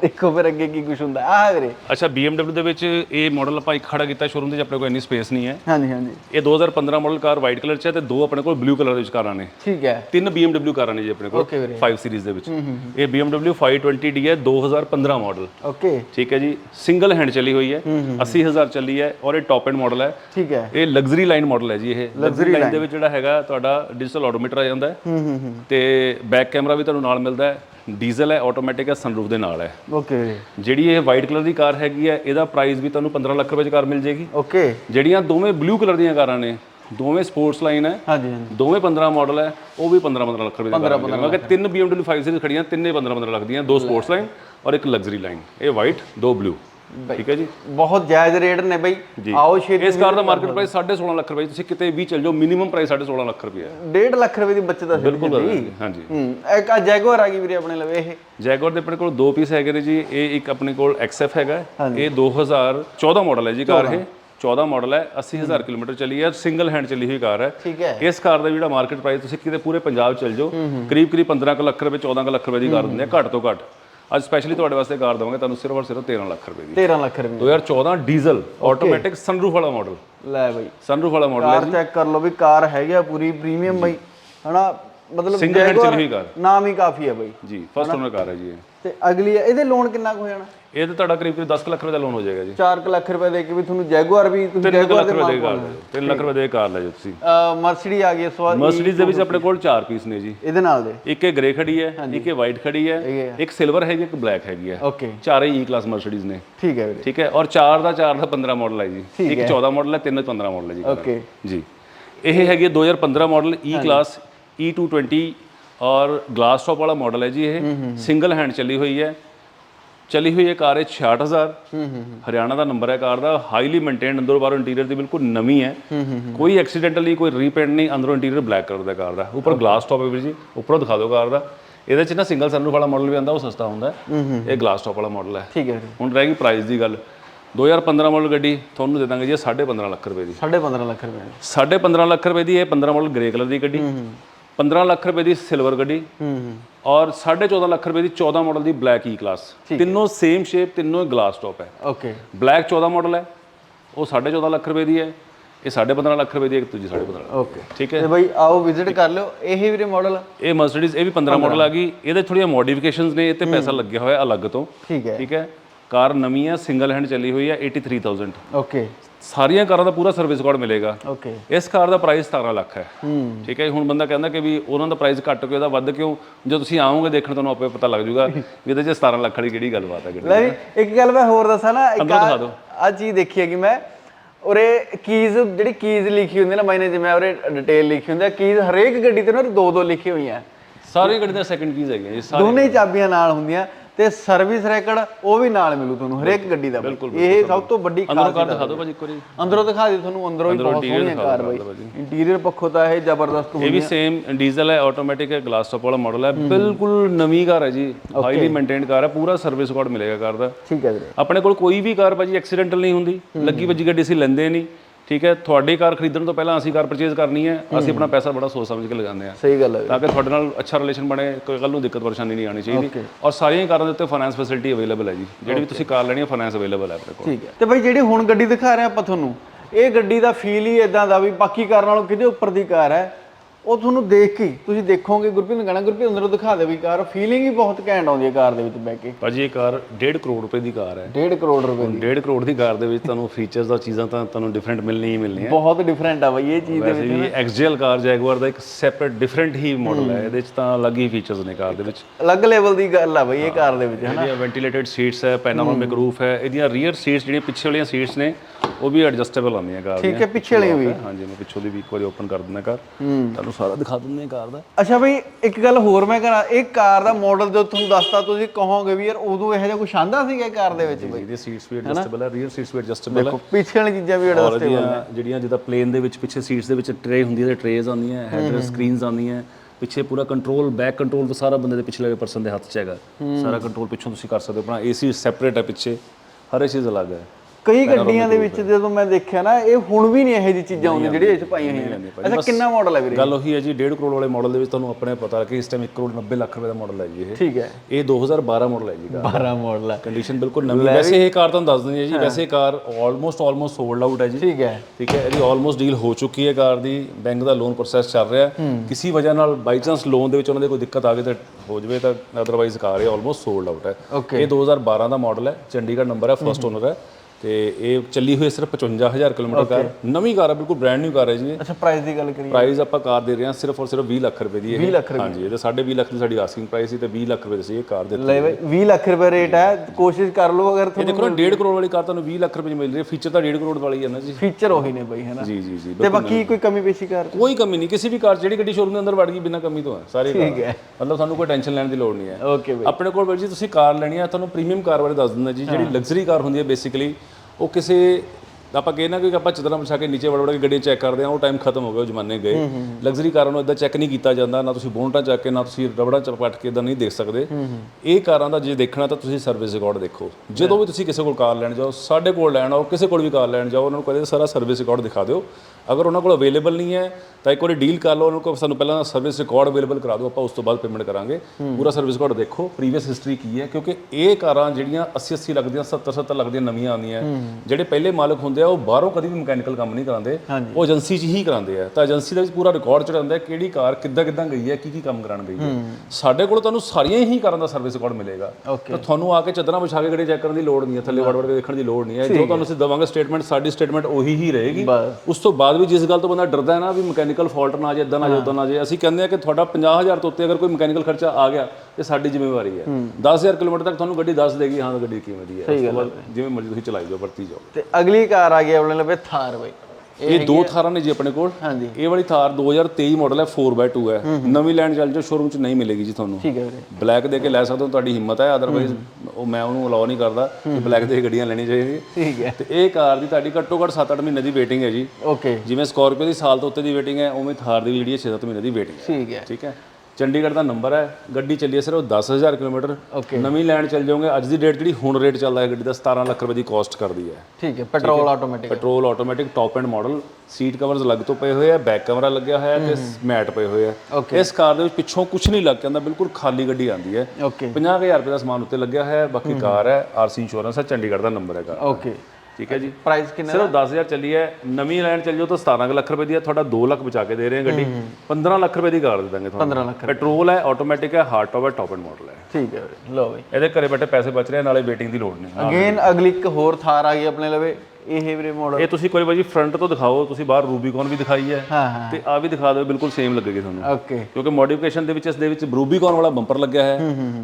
ਦੇਖੋ ਫਿਰ ਅੱਗੇ ਕੀ ਕੁਝ ਹੁੰਦਾ ਆਹ ਵੀਰੇ।
ਅੱਛਾ BMW ਦੇ ਵਿੱਚ ਇਹ ਮਾਡਲ ਆਪਾਂ ਇੱਕ ਖੜਾ ਕੀਤਾ ਸ਼ੋਰੂਮ ਦੇ ਵਿੱਚ ਆਪਣੇ ਕੋਲ ਇੰਨੀ ਸਪੇਸ ਨਹੀਂ ਹੈ।
ਹਾਂਜੀ ਹਾਂਜੀ।
ਇਹ 2015 ਮਾਡਲ ਕਾਰ ਵਾਈਟ ਕਲਰ 'ਚ ਹੈ ਤੇ ਦੋ ਆਪਣੇ ਕੋਲ ਬਲੂ ਕਲਰ ਦੇ ਵਿੱਚ ਕਾਰਾਂ ਨੇ।
ਠੀਕ ਹੈ।
ਤਿੰਨ BMW ਕਾਰਾਂ ਨੇ ਜੀ ਆਪਣੇ ਕੋਲ
ਓਕੇ ਵੀਰੇ।
5 ਸੀਰੀਜ਼ ਦੇ ਵਿੱਚ। ਇਹ BMW 520D ਹੈ 2015 ਮਾਡਲ
ਓਕੇ
ਠੀਕ ਹੈ ਜੀ ਸਿੰਗਲ ਹੈਂਡ ਚੱਲੀ ਹੋਈ ਹੈ 80000 ਚੱਲੀ ਹੈ ਔਰ ਇਹ ਟੌਪ ਐਂਡ ਮਾਡਲ ਹੈ।
ਠੀਕ ਹੈ।
ਇਹ ਲਗਜ਼ਰੀ ਲਾਈਨ ਮਾਡਲ ਹੈ ਜੀ ਇਹ। ਲਗਜ਼ਰੀ ਲਾਈਨ ਦੇ ਵਿੱਚ ਜਿਹੜਾ ਹੈਗਾ ਤੁਹਾਡਾ ਡਿਜੀਟਲ ਆਟੋਮੀਟਰ ਆ ਜਾਂਦਾ ਹੈ।
ਹੂੰ ਹੂੰ ਹੂੰ।
ਤੇ ਬੈਕ ਕੈਮਰਾ ਵੀ ਤੁਹਾਨੂੰ ਨਾਲ ਮਿਲਦਾ ਹੈ। ਡੀਜ਼ਲ ਹੈ ਆਟੋਮੈਟਿਕ ਹੈ ਸਨਰੂਫ ਦੇ ਨਾਲ ਹੈ।
ਓਕੇ
ਜਿਹੜੀ ਇਹ ਵਾਈਟ ਕਲਰ ਦੀ ਕਾਰ ਹੈਗੀ ਹੈ ਇਹਦਾ ਪ੍ਰਾਈਸ ਵੀ ਤੁਹਾਨੂੰ 15 ਲੱਖ ਰੁਪਏ ਦੀ ਕਾਰ ਮਿਲ ਜੇਗੀ।
ਓਕੇ
ਜਿਹੜੀਆਂ ਦੋਵੇਂ ਬਲੂ ਕਲਰ ਦੀਆਂ ਕਾਰਾਂ ਨੇ ਦੋਵੇਂ ਸਪੋਰਟਸ ਲਾਈਨ ਹੈ
ਹਾਂਜੀ ਹਾਂਜੀ।
ਦੋਵੇਂ 15 ਮਾਡਲ ਹੈ ਉਹ ਵੀ 15 15 ਲੱਖ ਰੁਪਏ ਦੀ ਕਾਰ ਮਿਲੇਗੀ। ਕਿਉਂਕਿ ਤਿੰਨ BMW 5 ਸੀਰੀਜ਼ ਖੜੀਆਂ ਤਿੰਨੇ 15 15 ਲੱਖ ਦੀਆਂ ਦੋ ਸਪੋਰਟਸ ਲਾਈਨ ਔਰ ਇੱਕ ਲਗਜ਼ਰੀ ਲਾਈਨ ਇਹ ਵਾਈਟ ਦੋ ਬਲੂ ਠੀਕ ਹੈ ਜੀ।
ਬਹੁਤ ਜਾਇਜ਼ ਰੇਟ ਨੇ ਬਈ। ਆਓ ਛੇਤੀ
ਇਸ ਕਾਰ ਦਾ ਮਾਰਕੀਟ ਪ੍ਰਾਈਸ 16.5 ਲੱਖ ਰੁਪਏ। ਤੁਸੀਂ ਕਿਤੇ ਵੀ ਚੱਲ ਜਾਓ ਮਿਨੀਮਮ ਪ੍ਰਾਈਸ 16.5 ਲੱਖ ਰੁਪਏ ਹੈ।
1.5 ਲੱਖ ਰੁਪਏ ਦੀ ਬੱਚਤ ਆ
ਬਿਲਕੁਲ ਹਾਂਜੀ।
ਇੱਕ ਆ ਜੈਗੁਆਰ ਆ ਗਈ ਵੀਰੇ ਆਪਣੇ ਲਵੇ ਇਹ।
ਜੈਗੁਆਰ ਦੇ ਆਪਣੇ ਕੋਲ ਦੋ ਪੀਸ ਹੈਗੇ ਨੇ ਜੀ। ਇਹ ਇੱਕ ਆਪਣੇ ਕੋਲ XF ਹੈਗਾ। ਇਹ 2014 ਮਾਡਲ ਹੈ ਜੀ ਕਾਰ ਇਹ। 14 ਮਾਡਲ ਹੈ 80000 ਕਿਲੋਮੀਟਰ ਚੱਲੀ ਹੈ। ਸਿੰਗਲ ਹੈਂਡ ਚੱਲੀ ਹੋਈ ਕਾਰ ਹੈ।
ਠੀਕ ਹੈ।
ਇਸ ਕਾਰ ਦਾ ਜਿਹੜਾ ਮਾਰਕੀਟ ਪ੍ਰਾਈਸ ਤੁਸੀਂ ਕਿਤੇ ਪੂਰੇ ਪੰਜਾਬ ਚੱਲ ਜਾਓ। ਕਰੀਬ ਕਰੀਬ 15 ਕੁ ਲੱਖ ਰੁਪਏ 14 ਕੁ ਲੱਖ ਰੁਪਏ ਦੀ ਕਾਰ ਦਿੰਦੇ ਆ ਘੱਟ ਤੋਂ ਘੱਟ। ਅੱਜ ਸਪੈਸ਼ਲੀ ਤੁਹਾਡੇ ਵਾਸਤੇ ਕਾਰ ਦਵਾਂਗੇ ਤੁਹਾਨੂੰ ਸਿਰਫ ਔਰ ਸਿਰਫ 13 ਲੱਖ ਰੁਪਏ ਦੀ।
13 ਲੱਖ ਰੁਪਏ
2014 ਡੀਜ਼ਲ ਆਟੋਮੈਟਿਕ ਸਨਰੂਫ ਵਾਲਾ ਮਾਡਲ
ਲੈ ਬਈ।
ਸਨਰੂਫ ਵਾਲਾ ਮਾਡਲ
ਕਾਰ ਚੈੱਕ ਕਰ ਲਓ ਵੀ ਕਾਰ ਹੈਗੀ ਆ ਪੂਰੀ ਪ੍ਰੀਮੀਅਮ ਬਈ। ਹਨਾ? ਮਤਲਬ
Single hand
Jaguar
ਚੱਲੀ ਹੋਈ ਕਾਰ।
ਨਾਮ ਹੀ ਕਾਫੀ ਹੈ ਬਈ।
ਜੀ ਫਸਟ ਓਨਰ ਕਾਰ ਹੈ ਜੀ ਇਹ।
ਤੇ ਅਗਲੀ ਹੈ ਇਹਦੇ ਲੋਨ ਕਿੰਨਾ ਕੁ ਹੋ ਜਾਣਾ?
ਇਹ ਤੇ ਤੁਹਾਡਾ ਕਰੀਬ ਕਰੀਬ 10 ਕੁ ਲੱਖ ਰੁਪਏ ਦਾ ਲੋਨ ਹੋ ਜਾਏਗਾ ਜੀ।
4 ਲੱਖ ਰੁਪਏ ਦੇ ਕੇ ਵੀ ਤੁਹਾਨੂੰ ਜੈਗੁਆਰ ਵੀ ਤੁਸੀਂ
3
ਜੈਗੁਆਰ
ਲੱਖ
ਦੇ
ਰੁਪਏ ਦੇ
ਮਾਲ
ਕਾਰ ਲੈ ਜਾਓ 3 ਲੱਖ ਰੁਪਏ ਦੇ ਕਾਰ ਲੈ ਜਾਓ ਤੁਸੀਂ।
ਮਰਸੀਡੀ ਆ ਗਈ ਇਸ ਵਾਰ
ਮਰਸੀਡੀਜ਼ ਦੇ ਵਿੱਚ ਆਪਣੇ ਕੋਲ 4 ਪੀਸ ਨੇ ਜੀ।
ਇਹਦੇ ਨਾਲ ਦੇ?
ਇੱਕ ਇਹ ਗ੍ਰੇ ਖੜੀ ਹੈ ਇੱਕ ਇਹ ਵਾਈਟ ਖੜੀ ਹੈ
ਹੈ।
ਇੱਕ ਸਿਲਵਰ ਹੈਗੀ ਇੱਕ ਬਲੈਕ ਹੈਗੀ ਹੈ।
ਓਕੇ
ਚਾਰੇ ਈ ਕਲਾਸ ਮਰਸੀਡੀਜ਼ ਨੇ।
ਠੀਕ ਹੈ ਵੀਰੇ।
ਠੀਕ ਹੈ ਔਰ 4 ਦਾ 4 ਦਾ 15 ਮਾਡਲ ਹੈ ਜੀ। ਇੱਕ 14 ਮਾਡਲ ਹੈ ਤਿੰਨ 15 ਮਾਡਲ ਹੈ ਜੀ।
ਓਕੇ
ਜੀ। ਇਹ ਹੈਗੀ ਹੈ 2015 ਮਾਡਲ ਈ ਕਲਾਸ E220 ਔਰ ਗਲਾਸ ਟਾਪ ਵਾਲਾ ਮਾਡਲ ਹੈ ਜੀ ਇਹ। ਸਿੰਗਲ ਹੈਂਡ ਚੱਲੀ ਹੋਈ ਹੈ। ਚਲੀ ਹੋਈ ਇਹ ਕਾਰ ਹੈ 66000 ਹਰਿਆਣਾ ਦਾ ਨੰਬਰ ਹੈ ਕਾਰ ਦਾ। ਹਾਈਲੀ ਮੇਨਟੇਨਡ ਅੰਦਰੋਂ ਬਾਹਰੋਂ ਇੰਟੀਰੀਅਰ ਦੀ ਬਿਲਕੁਲ ਨਵੀਂ ਹੈ। ਕੋਈ ਐਕਸੀਡੈਂਟਲੀ ਕੋਈ ਰੀਪੇਂਟ ਨਹੀਂ ਅੰਦਰੋਂ ਇੰਟੀਰੀਅਰ ਬਲੈਕ ਕਲਰ ਦਾ ਕਾਰ ਦਾ। ਉੱਪਰ ਗਲਾਸ ਟਾਪ ਹੈ ਵੀਰ ਜੀ। ਉੱਪਰੋਂ ਦਿਖਾ ਦਿਓ ਕਾਰ ਦਾ। ਇਹਦੇ ਚ ਨਾ ਸਿੰਗਲ ਸਨਰੂਫ ਵਾਲਾ ਮਾਡਲ ਵੀ ਆਂਦਾ ਉਹ ਸਸਤਾ ਹੁੰਦਾ ਹੈ। ਇਹ ਗਲਾਸ ਟਾਪ ਵਾਲਾ ਮਾਡਲ ਹੈ।
ਠੀਕ ਹੈ ਵੀਰੇ।
ਹੁਣ ਰਹਿ ਗਈ ਪ੍ਰਾਈਸ ਦੀ ਗੱਲ। 2015 ਮਾਡਲ ਗੱਡੀ ਤੁਹਾਨੂੰ ਦੇ ਦਾਂਗੇ ਜੀ 15.5 ਲੱਖ ਰੁਪਏ ਦੀ।
15.5 ਲੱਖ ਰੁਪਏ
15.5 ਲੱਖ ਰੁਪਏ ਦੀ ਇਹ 15 ਮਾਡਲ ਗ੍ਰੇ ਕਲਰ ਦੀ ਗੱਡੀ। 15 ਲੱਖ ਰੁਪਏ ਦੀ ਸਿਲਵਰ ਗੱਡੀ
ਹੂੰ ਹੂੰ।
ਔਰ 14.5 ਲੱਖ ਰੁਪਏ ਦੀ 14 ਮਾਡਲ ਦੀ ਬਲੈਕ ਈ ਕਲਾਸ ਤਿੰਨੋਂ ਸੇਮ ਸ਼ੇਪ ਤਿੰਨੋਂ ਗਲਾਸ ਟਾਪ ਹੈ।
ਓਕੇ
ਬਲੈਕ 14 ਮਾਡਲ ਹੈ ਉਹ 14.5 ਲੱਖ ਰੁਪਏ ਦੀ ਹੈ ਇਹ 15.5 ਲੱਖ ਰੁਪਏ ਦੀ ਇੱਕ ਦੂਜੀ 15.5 ਲੱਖ।
ਓਕੇ
ਠੀਕ ਹੈ?
ਤੇ ਬਾਈ ਆਓ ਵਿਜ਼ਿਟ ਕਰ ਲਿਓ ਇਹ ਵੀਰੇ ਮਾਡਲ
ਇਹ ਮਰਸੀਡੀਜ਼ ਇਹ ਵੀ 15 ਮਾਡਲ ਆ ਗਈ। ਇਹਦੇ ਥੋੜੀਆਂ ਮੋਡੀਫਿਕੇਸ਼ਨਸ ਨੇ ਇਹ ਤੇ ਪੈਸਾ ਲੱਗਿਆ ਹੋਇਆ ਅਲੱਗ ਤੋਂ।
ਠੀਕ ਹੈ।
ਠੀਕ ਹੈ? ਕਾਰ ਨਵੀਂ ਹੈ ਸਿੰਗਲ ਹੈਂਡ ਚੱਲੀ ਹੋਈ ਹੈ 83000
ਓਕੇ
ਸਾਰੀਆਂ ਕਾਰਾਂ ਦਾ ਪੂਰਾ ਸਰਵਿਸ ਕਾਰਡ ਮਿਲੇਗਾ।
ਓਕੇ
ਇਸ ਕਾਰ ਦਾ ਪ੍ਰਾਈਸ 17 ਲੱਖ ਹੈ।
ਹੂੰ।
ਠੀਕ ਹੈ ਹੁਣ ਬੰਦਾ ਕਹਿੰਦਾ ਕਿ ਵੀ ਉਹਨਾਂ ਦਾ ਪ੍ਰਾਈਸ ਘੱਟ ਕਿਉਂ ਇਹਦਾ ਵੱਧ ਕਿਉਂ? ਜਦੋਂ ਤੁਸੀਂ ਆਓਗੇ ਦੇਖਣ ਤੁਹਾਨੂੰ ਆਪੇ ਪਤਾ ਲੱਗ ਜਾਊਗਾ ਵੀ ਇਹਦੇ 'ਚ 17 ਲੱਖ ਵਾਲੀ ਕਿਹੜੀ ਗੱਲਬਾਤ ਹੈ ਗੱਡੀ
ਲੈ ਵੀ ਇੱਕ ਗੱਲ ਮੈਂ ਹੋਰ ਦੱਸਾਂ ਨਾ ਇੱਕ
ਅੰਦਰੋਂ ਦਿਖਾ ਦਿਓ।
ਆ ਚੀਜ਼ ਦੇਖੀ ਹੈਗੀ ਮੈਂ। ਉਰੇ ਕੀਜ਼ ਜਿਹੜੀ ਕੀਜ਼ ਲਿਖੀ ਹੁੰਦੀ ਨਾ ਮੈਨੇ ਜਿਵੇਂ ਉਰੇ ਡਿਟੇਲ ਲਿਖੀ ਹੁੰਦੀ ਆ ਕੀਜ਼ ਹਰੇਕ ਗੱਡੀ ਤੇ ਨਾ ਦੋ ਦੋ ਲਿਖੀ ਹੋਈਆਂ।
ਸਾਰੀ ਗੱਡੀ ਦਾ ਸੈਕੰਡ ਕੀਜ਼ ਹੈਗੀਆਂ ਜੀ ਸਾਰੇ
ਦੋਨੇ ਹੀ ਚਾਬੀਆਂ ਨਾਲ ਹੁੰਦੀਆਂ। ਤੇ ਸਰਵਿਸ ਰੈਕਡ ਉਹ ਵੀ ਨਾਲ ਮਿਲੂ ਤੁਹਾਨੂੰ ਹਰੇਕ ਗੱਡੀ ਦਾ। ਇਹ ਸਭ ਤੋਂ ਵੱਡੀ
ਅੰਦਰੋਂ ਕਾਰ ਦਿਖਾ ਦਿਓ ਭਾਜੀ ਇੱਕ ਵਾਰੀ।
ਅੰਦਰੋਂ ਦਿਖਾ ਦਿਓ ਤੁਹਾਨੂੰ ਅੰਦਰੋਂ ਹੀ ਬਹੁਤ ਸੋਹਣੀ ਕਾਰ ਬਾਈ। ਇੰਟੀਰੀਅਰ ਪੱਖੋਂ ਤਾਂ ਇਹ ਜ਼ਬਰਦਸਤ
ਇਹ ਵੀ ਸੇਮ ਡੀਜ਼ਲ ਹੈ ਆਟੋਮੈਟਿਕ ਹੈ ਗਲਾਸ ਟਾਪ ਵਾਲਾ ਮਾਡਲ ਹੈ। ਬਿਲਕੁਲ ਨਵੀਂ ਕਾਰ ਹੈ ਜੀ ਹਾਈਲੀ ਮੇਨਟੇਨਡ ਕਾਰ ਹੈ ਪੂਰਾ ਸਰਵਿਸ ਕਾਰਡ ਮਿਲੇਗਾ ਕਾਰ ਦਾ।
ਠੀਕ ਹੈ ਵੀਰੇ।
ਆਪਣੇ ਕੋਲ ਕੋਈ ਵੀ ਕਾਰ ਭਾਜੀ ਐਕਸੀਡੈਂਟਲ ਨਹੀਂ ਹੁੰਦੀ। ਲੱਗੀ ਵੱਜੀ ਗੱਡੀ ਅਸੀਂ ਲੈਂਦੇ ਨਹੀਂ। ਠੀਕ ਹੈ ਤੁਹਾਡੀ ਕਾਰ ਖਰੀਦਣ ਤੋਂ ਪਹਿਲਾਂ ਅਸੀਂ ਕਾਰ ਪਰਚੇਜ਼ ਕਰਨੀ ਹੈ ਅਸੀਂ ਆਪਣਾ ਪੈਸਾ ਬੜਾ ਸੋਚ ਸਮਝ ਕੇ ਲਗਾਉਂਦੇ ਹਾਂ।
ਸਹੀ ਗੱਲ ਹੈ
ਤਾਂ ਕਿ ਤੁਹਾਡੇ ਨਾਲ ਅੱਛਾ ਰਿਲੇਸ਼ਨ ਬਣੇ ਕੋਈ ਕੱਲ ਨੂੰ ਦਿੱਕਤ ਪਰੇਸ਼ਾਨੀ ਨਹੀਂ ਆਣੀ ਚਾਹੀਦੀ। ਔਰ ਸਾਰੀਆਂ ਕਾਰਾਂ ਦੇ ਉੱਤੇ ਫਾਈਨੈਂਸ ਫੈਸਿਲਿਟੀ ਅਵੇਲੇਬਲ ਹੈ ਜੀ ਜਿਹੜੀ ਵੀ ਤੁਸੀਂ ਕਾਰ ਲੈਣੀ ਹੈ ਫਾਈਨੈਂਸ ਅਵੇਲੇਬਲ ਹੈ ਆਪਣੇ ਕੋਲ।
ਠੀਕ ਹੈ। ਤੇ ਬਾਈ ਜਿਹੜੀ ਹੁਣ ਗੱਡੀ ਦਿਖਾ ਰਹੇ ਆਪਾਂ ਤੁਹਾਨੂੰ ਇਹ ਗੱਡੀ ਦਾ ਫੀਲ ਹੀ ਇਦਾਂ ਦਾ ਵੀ ਬਾਕੀ ਕਾਰ ਨਾਲੋਂ ਕਿਤੇ ਉੱਪਰ ਦੀ ਕਾਰ ਹੈ? ਉਹ ਤੁਹਾਨੂੰ ਦੇਖ ਕੇ ਤੁਸੀਂ ਦੇਖੋਗੇ ਗੁਰਪ੍ਰੀਤ ਨੂੰ ਕਹਿਣਾ ਗੁਰਪ੍ਰੀਤ ਅੰਦਰੋਂ ਦਿਖਾ ਦੇ ਵੀ ਕਾਰ। ਫੀਲਿੰਗ ਹੀ ਬਹੁਤ ਘੈਂਟ ਆਉਂਦੀ ਹੈ ਕਾਰ ਦੇ ਵਿੱਚ ਬਹਿ ਕੇ।
ਭਾਜੀ ਇਹ ਕਾਰ 1.5 ਕਰੋੜ ਰੁਪਏ ਦੀ ਕਾਰ ਹੈ।
1.5 ਕਰੋੜ ਰੁਪਏ ਦੀ।
1.5 ਕਰੋੜ ਦੀ ਕਾਰ ਦੇ ਵਿੱਚ ਤੁਹਾਨੂੰ ਫੀਚਰਸ ਦਾ ਚੀਜ਼ਾਂ ਤਾਂ ਤੁਹਾਨੂੰ ਡਿਫਰੈਂਟ ਮਿਲਣੀ ਹੀ ਮਿਲਣੀਆਂ।
ਬਹੁਤ ਡਿਫਰੈਂਟ ਆ ਬਾਈ ਇਹ ਚੀਜ਼ ਦੇ
ਵੈਸੇ ਵੀ ਐਕਸਜੀਐਲ ਕਾਰ ਜੈਗੁਆਰ ਦਾ ਇੱਕ ਸੈਪਰੇਟ ਡਿਫਰੈਂਟ ਹੀ ਮਾਡਲ ਹੈ। ਇਹਦੇ ਵਿੱਚ ਤਾਂ ਅਲੱਗ ਹੀ ਫੀਚਰਸ ਨੇ ਕਾਰ ਦੇ ਵਿੱਚ।
ਅਲੱਗ ਲੈਵਲ ਦੀ ਗੱਲ ਆ ਬਾਈ ਇਹ ਕਾਰ ਦੇ ਵਿੱਚ
ਇਹਦੀਆਂ ਵੈਂਟੀਲੇਟਡ ਸੀਟਸ ਹੈ ਪੈਨਾਰੋਮਿਕ ਰੂਫ ਹੈ ਇਹਦੀਆਂ ਰੀਅਰ ਸੀਟਸ ਜਿਹੜੀਆਂ ਪਿੱਛੇ ਵਾਲੀਆਂ ਸੀਟਸ ਨੇ ਉਹ ਵੀ ਐਡਜਸਟੇਬਲ ਆਉਂਦੀਆਂ ਕਾਰ
ਠੀਕ ਹੈ ਪਿੱਛੇ ਵਾਲੀ ਵੀ?
ਹਾਂਜੀ ਮੈਂ ਪਿੱਛੋਂ ਦੀ ਵੀ ਇੱਕ ਵਾਰੀ ਓਪਨ ਕਰ ਦਿੰਦਾ ਕਾਰ। ਤੁਹਾਨੂੰ ਸਾਰਾ ਦਿਖਾ ਦਿੰਦੇ ਹਾਂ ਕਾਰ ਦਾ।
ਅੱਛਾ ਬਈ ਇੱਕ ਗੱਲ ਹੋਰ ਮੈਂ ਕਰਾਂ ਇਹ ਕਾਰ ਦਾ ਮਾਡਲ ਜੋ ਤੁਹਾਨੂੰ ਦੱਸਤਾ ਤੁਸੀਂ ਕਹੋਗੇ ਵੀ ਯਾਰ ਉਦੋਂ ਇਹੋ ਜਿਹਾ ਕੁਝ ਆਂਦਾ ਸੀਗਾ ਕਾਰ ਦੇ ਵਿੱਚ ਬਈ?
ਇਹਦੀ ਸੀਟਸ ਵੀ ਐਡਜਸਟੇਬਲ ਹੈ ਰੀਅਰ ਸੀਟਸ ਵੀ ਐਡਜਸਟੇਬਲ ਹੈ
ਦੇਖੋ ਪਿੱਛੇ ਵਾਲੀ ਚੀਜ਼ਾਂ ਵੀ
ਔਰ
ਐਡਜਸਟ
ਇਹਦੀਆਂ ਜਿਹੜੀਆਂ ਜਿੱਦਾਂ ਪਲੇਨ ਦੇ ਵਿੱਚ ਪਿੱਛੇ ਸੀਟਸ ਦੇ ਵਿੱਚ ਟਰੇ ਹੁੰਦੀ ਹੈ ਤੇ ਟਰੇਜ਼ ਆਉਂਦੀਆਂ ਹੈਡ ਸਕਰੀਨਸ ਆਉਂਦੀਆਂ ਪਿੱਛੇ ਪੂਰਾ ਕੰਟਰੋਲ ਬੈਕ ਕੰਟਰੋਲ ਤਾਂ ਸਾਰਾ ਬੰਦੇ ਦੇ ਪਿਛਲੇ ਪਰਸਨ ਦੇ ਹੱਥ 'ਚ ਹੈਗਾ। ਸਾਰਾ ਕੰਟਰੋਲ ਪਿੱਛੋਂ ਤੁਸੀਂ ਕਰ ਸਕਦੇ ਹੋ ਆਪਣਾ ਏਸੀ ਸੈਪਰੇਟ ਹੈ ਪਿੱਛੇ ਹਰ ਇੱਕ ਚੀਜ਼ ਅਲੱਗ ਹੈ।
ਕਈ ਗੱਡੀਆਂ ਦੇ ਵਿੱਚ ਜਦੋਂ ਮੈਂ ਦੇਖਿਆ ਨਾ ਇਹ ਹੁਣ ਵੀ ਨਹੀਂ ਇਹੋ ਜਿਹੀ ਚੀਜ਼ਾਂ ਆਉਂਦੀਆਂ ਜਿਹੜੀਆਂ ਇਹ ਚ ਪਾਈਆਂ ਹੋਈਆਂ ਨੇ। ਅੱਛਾ ਕਿੰਨਾ ਮਾਡਲ ਹੈ ਵੀਰੇ?
ਗੱਲ ਉਹੀ ਹੈ ਜੀ 1.5 ਕਰੋੜ ਵਾਲੇ ਮਾਡਲ ਦੇ ਵਿੱਚ ਤੁਹਾਨੂੰ ਆਪਣੇ ਪਤਾ ਕਿ ਇਸ ਟਾਈਮ 1 ਕਰੋੜ 90 ਲੱਖ ਰੁਪਏ ਦਾ ਮਾਡਲ ਹੈ ਜੀ ਇਹ।
ਠੀਕ ਹੈ।
ਇਹ 2012 ਮਾਡਲ ਹੈ ਜੀ ਕਾਰ
12 ਮਾਡਲ ਹੈ।
ਕੰਡੀਸ਼ਨ ਬਿਲਕੁਲ ਨਵੀਂ ਵੈਸੇ ਇਹ ਕਾਰ ਤੁਹਾਨੂੰ ਦੱਸ ਦਿੰਦੀ ਹੈ ਜੀ ਵੈਸੇ ਇਹ car almost almost sold out ਹੈ ਜੀ।
ਠੀਕ ਹੈ।
ਠੀਕ ਹੈ ਇਹਦੀ ਆਲਮੋਸਟ ਡੀਲ ਹੋ ਚੁੱਕੀ ਹੈ ਕਾਰ ਦੀ ਬੈਂਕ ਦਾ ਲੋਨ ਪ੍ਰੋਸੈਸ ਚੱਲ ਰਿਹਾ। ਕਿਸੇ ਵਜ੍ਹਾ ਨਾਲ ਬਾਈ ਚਾਂਸ ਲੋਨ ਦੇ ਵਿੱਚ ਉਹਨਾਂ ਦੇ ਕੋਈ ਦਿੱਕਤ ਆ ਗਈ ਤਾਂ ਹੋ ਜਵੇ ਤਾਂ ਅਦਰਵਾਈਜ਼ ਕਾਰ ਇਹ ਆਲਮੋਸਟ ਸੋਲਡ ਆਊਟ ਹੈ. ਇਹ 2012 ਦਾ ਮਾਡਲ ਹੈ ਚੰਡੀਗੜ੍ਹ ਨੰਬਰ ਹੈ ਫਰਸਟ ਓਨਰ ਹੈ। ਤੇ ਇਹ ਚੱਲੀ ਹੋਈ ਸਿਰਫ 55000 ਕਿਲੋਮੀਟਰ ਕਾਰ। ਨਵੀਂ ਕਾਰ ਹੈ ਬਿਲਕੁਲ ਬ੍ਰਾਂਡ ਨਿਊ ਕਾਰ ਹੈ ਜੀ
ਅੱਛਾ ਪ੍ਰਾਈਸ ਦੀ ਗੱਲ ਕਰੀਏ।
ਪ੍ਰਾਈਸ ਆਪਾਂ ਕਾਰ ਦੇ ਰਹੇ ਹਾਂ ਸਿਰਫ ਔਰ ਸਿਰਫ 20 ਲੱਖ ਰੁਪਏ ਦੀ ਇਹ।
20 ਲੱਖ
ਹਾਂਜੀ ਇਹ ਤਾਂ 20 ਲੱਖ ਦੀ ਸਾਡੀ ਆਸਕਿੰਗ ਪ੍ਰਾਈਸ ਸੀ ਤੇ 20 ਲੱਖ ਰੁਪਏ ਸੀ ਇਹ ਕਾਰ ਦੇ
ਲੈ ਬਈ 20 ਲੱਖ ਰੁਪਏ ਰੇਟ ਹੈ। ਕੋਸ਼ਿਸ਼ ਕਰ ਲਓ ਅਗਰ
ਇਹ
ਤੁਹਾਨੂੰ
ਦੇਖੋ ਨਾ 1.5 ਕਰੋੜ ਵਾਲੀ ਕਾਰ ਤੁਹਾਨੂੰ 20 ਲੱਖ ਰੁਪਏ ਦੀ ਮਿਲ ਰਹੀ ਹੈ। ਫੀਚਰ ਤਾਂ 1.5 ਕਰੋੜ ਵਾਲੀ ਹੈ ਨਾ ਜੀ।
ਫੀਚਰ ਉਹੀ ਨੇ ਬਈ ਹੈਨਾ?
ਜੀ ਜੀ ਜੀ
ਤੇ ਬਾਕੀ ਕੋਈ ਕਮੀ ਪੇਸ਼ੀ ਕਰ?
ਕੋਈ ਕਮੀ ਨਹੀਂ। ਕਿਸੇ ਵੀ ਕਾਰ ਜਿਹੜੀ ਗੱਡੀ ਸ਼ੋਰੂਮ ਦੇ ਅੰਦਰ ਵੜ ਗਈ ਬਿਨਾਂ ਕਮੀ ਤੋਂ ਹੈ ਸਾਰੀ
ਠੀਕ ਹੈ।
ਮਤਲਬ ਤੁਹਾਨੂੰ ਕੋਈ ਟੈਨਸ਼ਨ ਲੈਣ ਦੀ ਲੋੜ ਨਹੀਂ ਹੈ।
ਓਕੇ ਬਈ।
ਆਪਣੇ ਕੋਲ ਵੀਰ ਜੀ ਤੁਸੀਂ ਕਾਰ ਲੈਣੀ ਹੈ ਤੁਹਾਨੂੰ ਪ੍ਰੀਮੀਅਮ ਕਾਰ ਬਾਰੇ ਦੱਸ ਦਿੰਦਾ ਜੀ ਜਿਹੜੀ ਲਗਜ਼ਰੀ ਕਾਰ ਹੁੰਦੀ ਹੈ ਬੇਸਿਕਲੀ ਉਹ ਕਿਸੇ ਆਪਾਂ ਕਹੇ ਨਾ ਕਿ ਆਪਾਂ ਚਦਰਾਂ ਵਿਛਾ ਕੇ ਨੀਚੇ ਵੜ ਵੜ ਕੇ ਗੱਡੀ ਚੈੱਕ ਕਰਦੇ ਆ ਉਹ ਟਾਈਮ ਖਤਮ ਹੋ ਗਿਆ ਉਹ ਜ਼ਮਾਨੇ ਗਏ। ਲਗਜ਼ਰੀ ਕਾਰਾਂ ਨੂੰ ਇਦਾਂ ਚੈੱਕ ਨਹੀਂ ਕੀਤਾ ਜਾਂਦਾ ਨਾ ਤੁਸੀਂ ਬੋਨਟਾਂ ਚੱਕ ਕੇ ਨਾ ਤੁਸੀਂ ਰਬੜਾਂ ਚਪਟ ਕੇ ਇਦਾਂ ਨਹੀਂ ਦੇਖ ਸਕਦੇ। ਇਹ ਕਾਰਾਂ ਦਾ ਜੇ ਦੇਖਣਾ ਤਾਂ ਤੁਸੀਂ ਸਰਵਿਸ ਰਿਕਾਰਡ ਦੇਖੋ। ਜਦੋਂ ਵੀ ਤੁਸੀਂ ਕਿਸੇ ਕੋਲ ਕਾਰ ਲੈਣ ਜਾਓ ਸਾਡੇ ਕੋਲ ਲੈਣ ਆਓ ਕਿਸੇ ਕੋਲ ਵੀ ਕਾਰ ਲੈਣ ਜਾਓ ਉਹਨਾਂ ਨੂੰ ਕਹਦੇ ਸਾਰਾ ਸਰਵਿਸ ਰਿਕਾਰਡ ਦਿਖਾ ਦਿਓ। ਅਗਰ ਉਹਨਾਂ ਕੋਲ ਅਵੇਲੇਬਲ ਨਹੀਂ ਹੈ ਤਾਂ ਇੱਕ ਵਾਰੀ ਡੀਲ ਕਰ ਲਓ ਉਹਨਾਂ ਕੋਲ ਸਾਨੂੰ ਪਹਿਲਾਂ ਸਰਵਿਸ ਰਿਕਾਰਡ ਅਵੇਲੇਬਲ ਕਰਾ ਦਿਓ ਆਪਾਂ ਉਸ ਤੋਂ ਬਾਅਦ ਪੇਮੈਂਟ ਕਰਾਂਗੇ। ਪੂਰਾ ਸਰਵਿਸ ਰਿਕਾਰਡ ਦੇਖੋ ਪ੍ਰੀਵੀਅਸ ਹਿਸਟਰੀ ਕੀ ਹੈ ਕਿਉਂਕਿ ਇਹ ਕਾਰਾਂ ਜਿਹੜੀਆਂ 80 80 ਲੱਖ ਦੀਆਂ 70 70 ਲੱਖ ਦੀਆਂ ਨਵੀਆਂ ਆਉਂਦੀਆਂ ਜਿਹੜੇ ਪਹਿਲੇ ਮਾਲਕ ਹੁੰਦੇ ਆ ਉਹ ਬਾਹਰੋਂ ਕਦੀ ਵੀ ਮਕੈਨੀਕਲ ਕੰਮ ਨਹੀਂ ਕਰਾਉਂਦੇ। ਉਹ ਏਜੰਸੀ 'ਚ ਹੀ ਕਰਾਉਂਦੇ ਆ। ਤਾਂ ਏਜੰਸੀ ਦੇ ਵਿੱਚ ਪੂਰਾ ਰਿਕਾਰਡ ਚ ਰਹਿੰਦਾ ਹੈ ਕਿਹੜੀ ਕਾਰ ਕਿੱਦਾਂ ਕਿੱਦਾਂ ਗਈ ਹੈ ਕੀ ਕੀ ਕੰਮ ਕਰਾਉਣ ਗਈ ਹੈ। ਸਾਡੇ ਕੋਲ ਤੁਹਾਨੂੰ ਸਾਰੀਆਂ ਹੀ ਕਾਰਾਂ ਦਾ ਸਰਵਿਸ ਰਿਕਾਰਡ ਮਿਲੇਗਾ। ਤਾਂ ਤੁਹਾਨੂੰ ਆ ਕੇ ਚੱਦਰਾਂ ਵਿਛਾ ਕੇ ਗੱਡੀ ਚੈੱਕ ਕਰਨ ਦੀ ਲੋੜ ਨਹੀਂ ਹੈ ਥੱਲੇ ਵੜ ਵੜ ਕੇ ਦੇਖਣ ਦੀ ਲੋੜ ਨਹੀਂ ਹੈ। ਜੋ ਤੁਹਾਨੂੰ ਅਸੀਂ ਦਵਾਂਗੇ ਸਟੇਟਮੈਂਟ ਸਾਡੀ ਸਟੇਟਮੈਂਟ ਉਹੀ ਹੀ ਰਹੇਗੀ। ਉਸ ਤੋਂ ਬਾਅਦ ਵੀ ਜਿਸ ਗੱਲ ਤੋਂ ਬੰਦਾ ਡਰਦਾ ਹੈ ਨਾ ਵੀ ਮਕੈਨੀਕਲ ਫਾਲਟ ਨਾ ਆ ਜਾਏ ਇਦਾਂ ਨਾ ਆ ਜਾਏ ਉਦਾਂ ਨਾ ਆ ਜਾਏ ਅਸੀਂ ਕਹਿੰਦੇ ਆ ਕਿ ਤੁਹਾਡਾ 50000 ਤੋਂ ਉੱਤੇ ਅਗਰ ਕੋਈ ਮਕੈਨੀਕਲ ਖਰਚਾ ਆ ਗਿਆ ਤੇ ਸਾਡੀ ਜ਼ਿੰਮੇਵਾਰੀ ਹੈ। 10000 ਕਿਲੋਮੀਟਰ ਤੱਕ ਤੁਹਾਨੂੰ ਗੱਡੀ ਦੱਸ ਦੇਗੀ ਹਾਂ ਗੱਡੀ ਕਿਵੇਂ ਦੀ ਹੈ? ਉਸ ਤੋਂ ਬਾਅਦ ਜਿਵੇਂ ਮਰਜ਼ੀ ਤੁਸੀਂ ਚਲਾਈ ਜਾਓ ਵਰਤੀ ਜਾਓ।
ਤੇ ਅਗਲੀ ਕਾਰ ਆ ਗਈ ਆਪਣੇ ਲਵੇ ਥਾਰ ਬਈ।
ਇਹ ਦੋ ਥਾਰਾਂ ਨੇ ਜੀ ਆਪਣੇ ਕੋਲ।
ਹਾਂਜੀ।
ਇਹ ਵਾਲੀ ਥਾਰ 2023 ਮਾਡਲ ਹੈ 4x2 ਹੈ। ਨਵੀਂ ਲੈਣ ਚੱਲ ਜਾਓ ਸ਼ੋਰੂਮ 'ਚ ਨਹੀਂ ਮਿਲੇਗੀ ਜੀ ਤੁਹਾਨੂੰ।
ਠੀਕ ਹੈ ਵੀਰੇ।
ਬਲੈਕ ਦੇ ਕੇ ਲੈ ਸਕਦੇ ਹੋ ਤੁਹਾਡੀ ਹਿੰਮਤ ਹੈ। ਅਦਰਵਾਈਜ਼ ਉਹ ਮੈਂ ਉਹਨੂੰ ਅਲਾਉ ਨਹੀਂ ਕਰਦਾ ਕਿ ਬਲੈਕ ਦੇ ਗੱਡੀਆਂ ਲੈਣੀ ਚਾਹੀਦੀ
ਠੀਕ ਹੈ।
ਤੇ ਇਹ ਕਾਰ ਦੀ ਤੁਹਾਡੀ ਘੱਟੋ ਘੱਟ 7-8 ਮਹੀਨੇ ਦੀ ਵੇਟਿੰਗ ਹੈ ਜੀ।
ਓਕੇ
ਜਿਵੇਂ ਸਕੋਰਪੀਓ ਦੀ ਸਾਲ ਤੋਂ ਉੱਤੇ ਦੀ ਵੇਟਿੰਗ ਹੈ ਉਵੇਂ ਥਾਰ ਦੀ ਵੀ ਜਿਹੜੀ ਹੈ 6-7 ਮਹੀਨੇ ਦੀ ਵੇਟਿੰਗ ਹੈ।
ਠੀਕ ਹੈ।
ਠੀਕ ਹੈ? ਚੰਡੀਗੜ੍ਹ ਦਾ ਨੰਬਰ ਹੈ ਗੱਡੀ ਚੱਲੀ ਹੈ ਸਿਰਫ 10000 ਕਿਲੋਮੀਟਰ।
ਓਕੇ
ਨਵੀਂ ਲੈਣ ਚੱਲ ਜਾਓਗੇ ਅੱਜ ਦੀ ਡੇਟ ਜਿਹੜੀ ਹੁਣ ਰੇਟ ਚੱਲਦਾ ਹੈ ਗੱਡੀ ਦਾ 17 ਲੱਖ ਰੁਪਏ ਦੀ ਕਾਸਟ ਕਰਦੀ ਹੈ।
ਠੀਕ ਹੈ petrol automatic
petrol automatic top end model seat covers ਅਲੱਗ ਤੋਂ ਪਏ ਹੋਏ ਆ ਬੈਕ ਕੈਮਰਾ ਲੱਗਿਆ ਹੋਇਆ ਹੈ ਤੇ ਮੈਟ ਪਏ ਹੋਏ ਆ
Okay.
ਇਸ ਕਾਰ ਦੇ ਵਿੱਚ ਪਿੱਛੋਂ ਕੁਝ ਨਹੀਂ ਲੱਗ ਆਉਂਦਾ ਬਿਲਕੁਲ ਖਾਲੀ ਗੱਡੀ ਆਉਂਦੀ ਹੈ।
ਓਕੇ
50000 ਰੁਪਏ ਦਾ ਸਮਾਨ ਉੱਤੇ ਲੱਗਿਆ ਹੋਇਆ ਹੈ ਬਾਕੀ ਕਾਰ ਹੈ ਆਰਸੀ ਇੰਸ਼ੋਰੈਂਸ ਹੈ ਚੰਡੀਗੜ੍ਹ ਦਾ ਨੰਬਰ ਹੈ ਕਾਰ
ਓਕੇ
ਠੀਕ ਹੈ ਜੀ।
ਪ੍ਰਾਈਸ ਕਿੰਨਾ
ਸਿਰਫ 10000 ਚੱਲੀ ਹੈ ਨਵੀਂ ਲੈਣ ਚੱਲ ਜਾਓ ਤਾਂ 17 ਕੁ ਲੱਖ ਰੁਪਏ ਦੀ ਹੈ ਤੁਹਾਡਾ 2 ਲੱਖ ਬਚਾ ਕੇ ਦੇ ਰਹੇ ਹਾਂ ਗੱਡੀ। 15 ਲੱਖ ਰੁਪਏ ਦੀ ਕਾਰ ਦੇ ਦਾਂਗੇ ਤੁਹਾਨੂੰ।
15 ਲੱਖ
ਪੈਟਰੋਲ ਹੈ ਆਟੋਮੈਟਿਕ ਹੈ ਹਾਰਡ ਹੈ ਟੌਪ ਐਂਡ ਮਾਡਲ ਹੈ।
ਠੀਕ ਹੈ ਲਓ ਬਈ।
ਇਹਦੇ ਘਰੇ ਬੈਠੇ ਪੈਸੇ ਬਚ ਰਹੇ ਨਾਲੇ ਵੇਟਿੰਗ ਦੀ ਲੋੜ ਨਹੀਂ।
ਅਗੇਨ ਅਗਲੀ ਇੱਕ ਹੋਰ ਥਾਰ ਆ ਗਈ ਆਪਣੇ ਲਵੇ। ਇਹ ਵੀਰੇ ਮਾਡਲ
ਇਹ ਤੁਸੀਂ ਕੋਈ ਵਾਰੀ ਫਰੰਟ ਤੋਂ ਦਿਖਾਓ ਤੁਸੀਂ ਬਾਹਰ ਰੂਬੀਕੌਨ ਵੀ ਦਿਖਾਈ ਹੈ
ਹਾਂ ਹਾਂ।
ਤੇ ਆ ਵੀ ਦਿਖਾ ਦਿਓ ਬਿਲਕੁਲ ਸੇਮ ਲੱਗੇਗੀ ਤੁਹਾਨੂੰ।
ਓਕੇ
ਕਿਉਂਕਿ ਮੋਡੀਫਿਕੇਸ਼ਨ ਦੇ ਵਿੱਚ ਇਸ ਦੇ ਵਿੱਚ ਰੂਬੀਕੌਨ ਵਾਲਾ ਬੰਪਰ ਲੱਗਿਆ ਹੈ।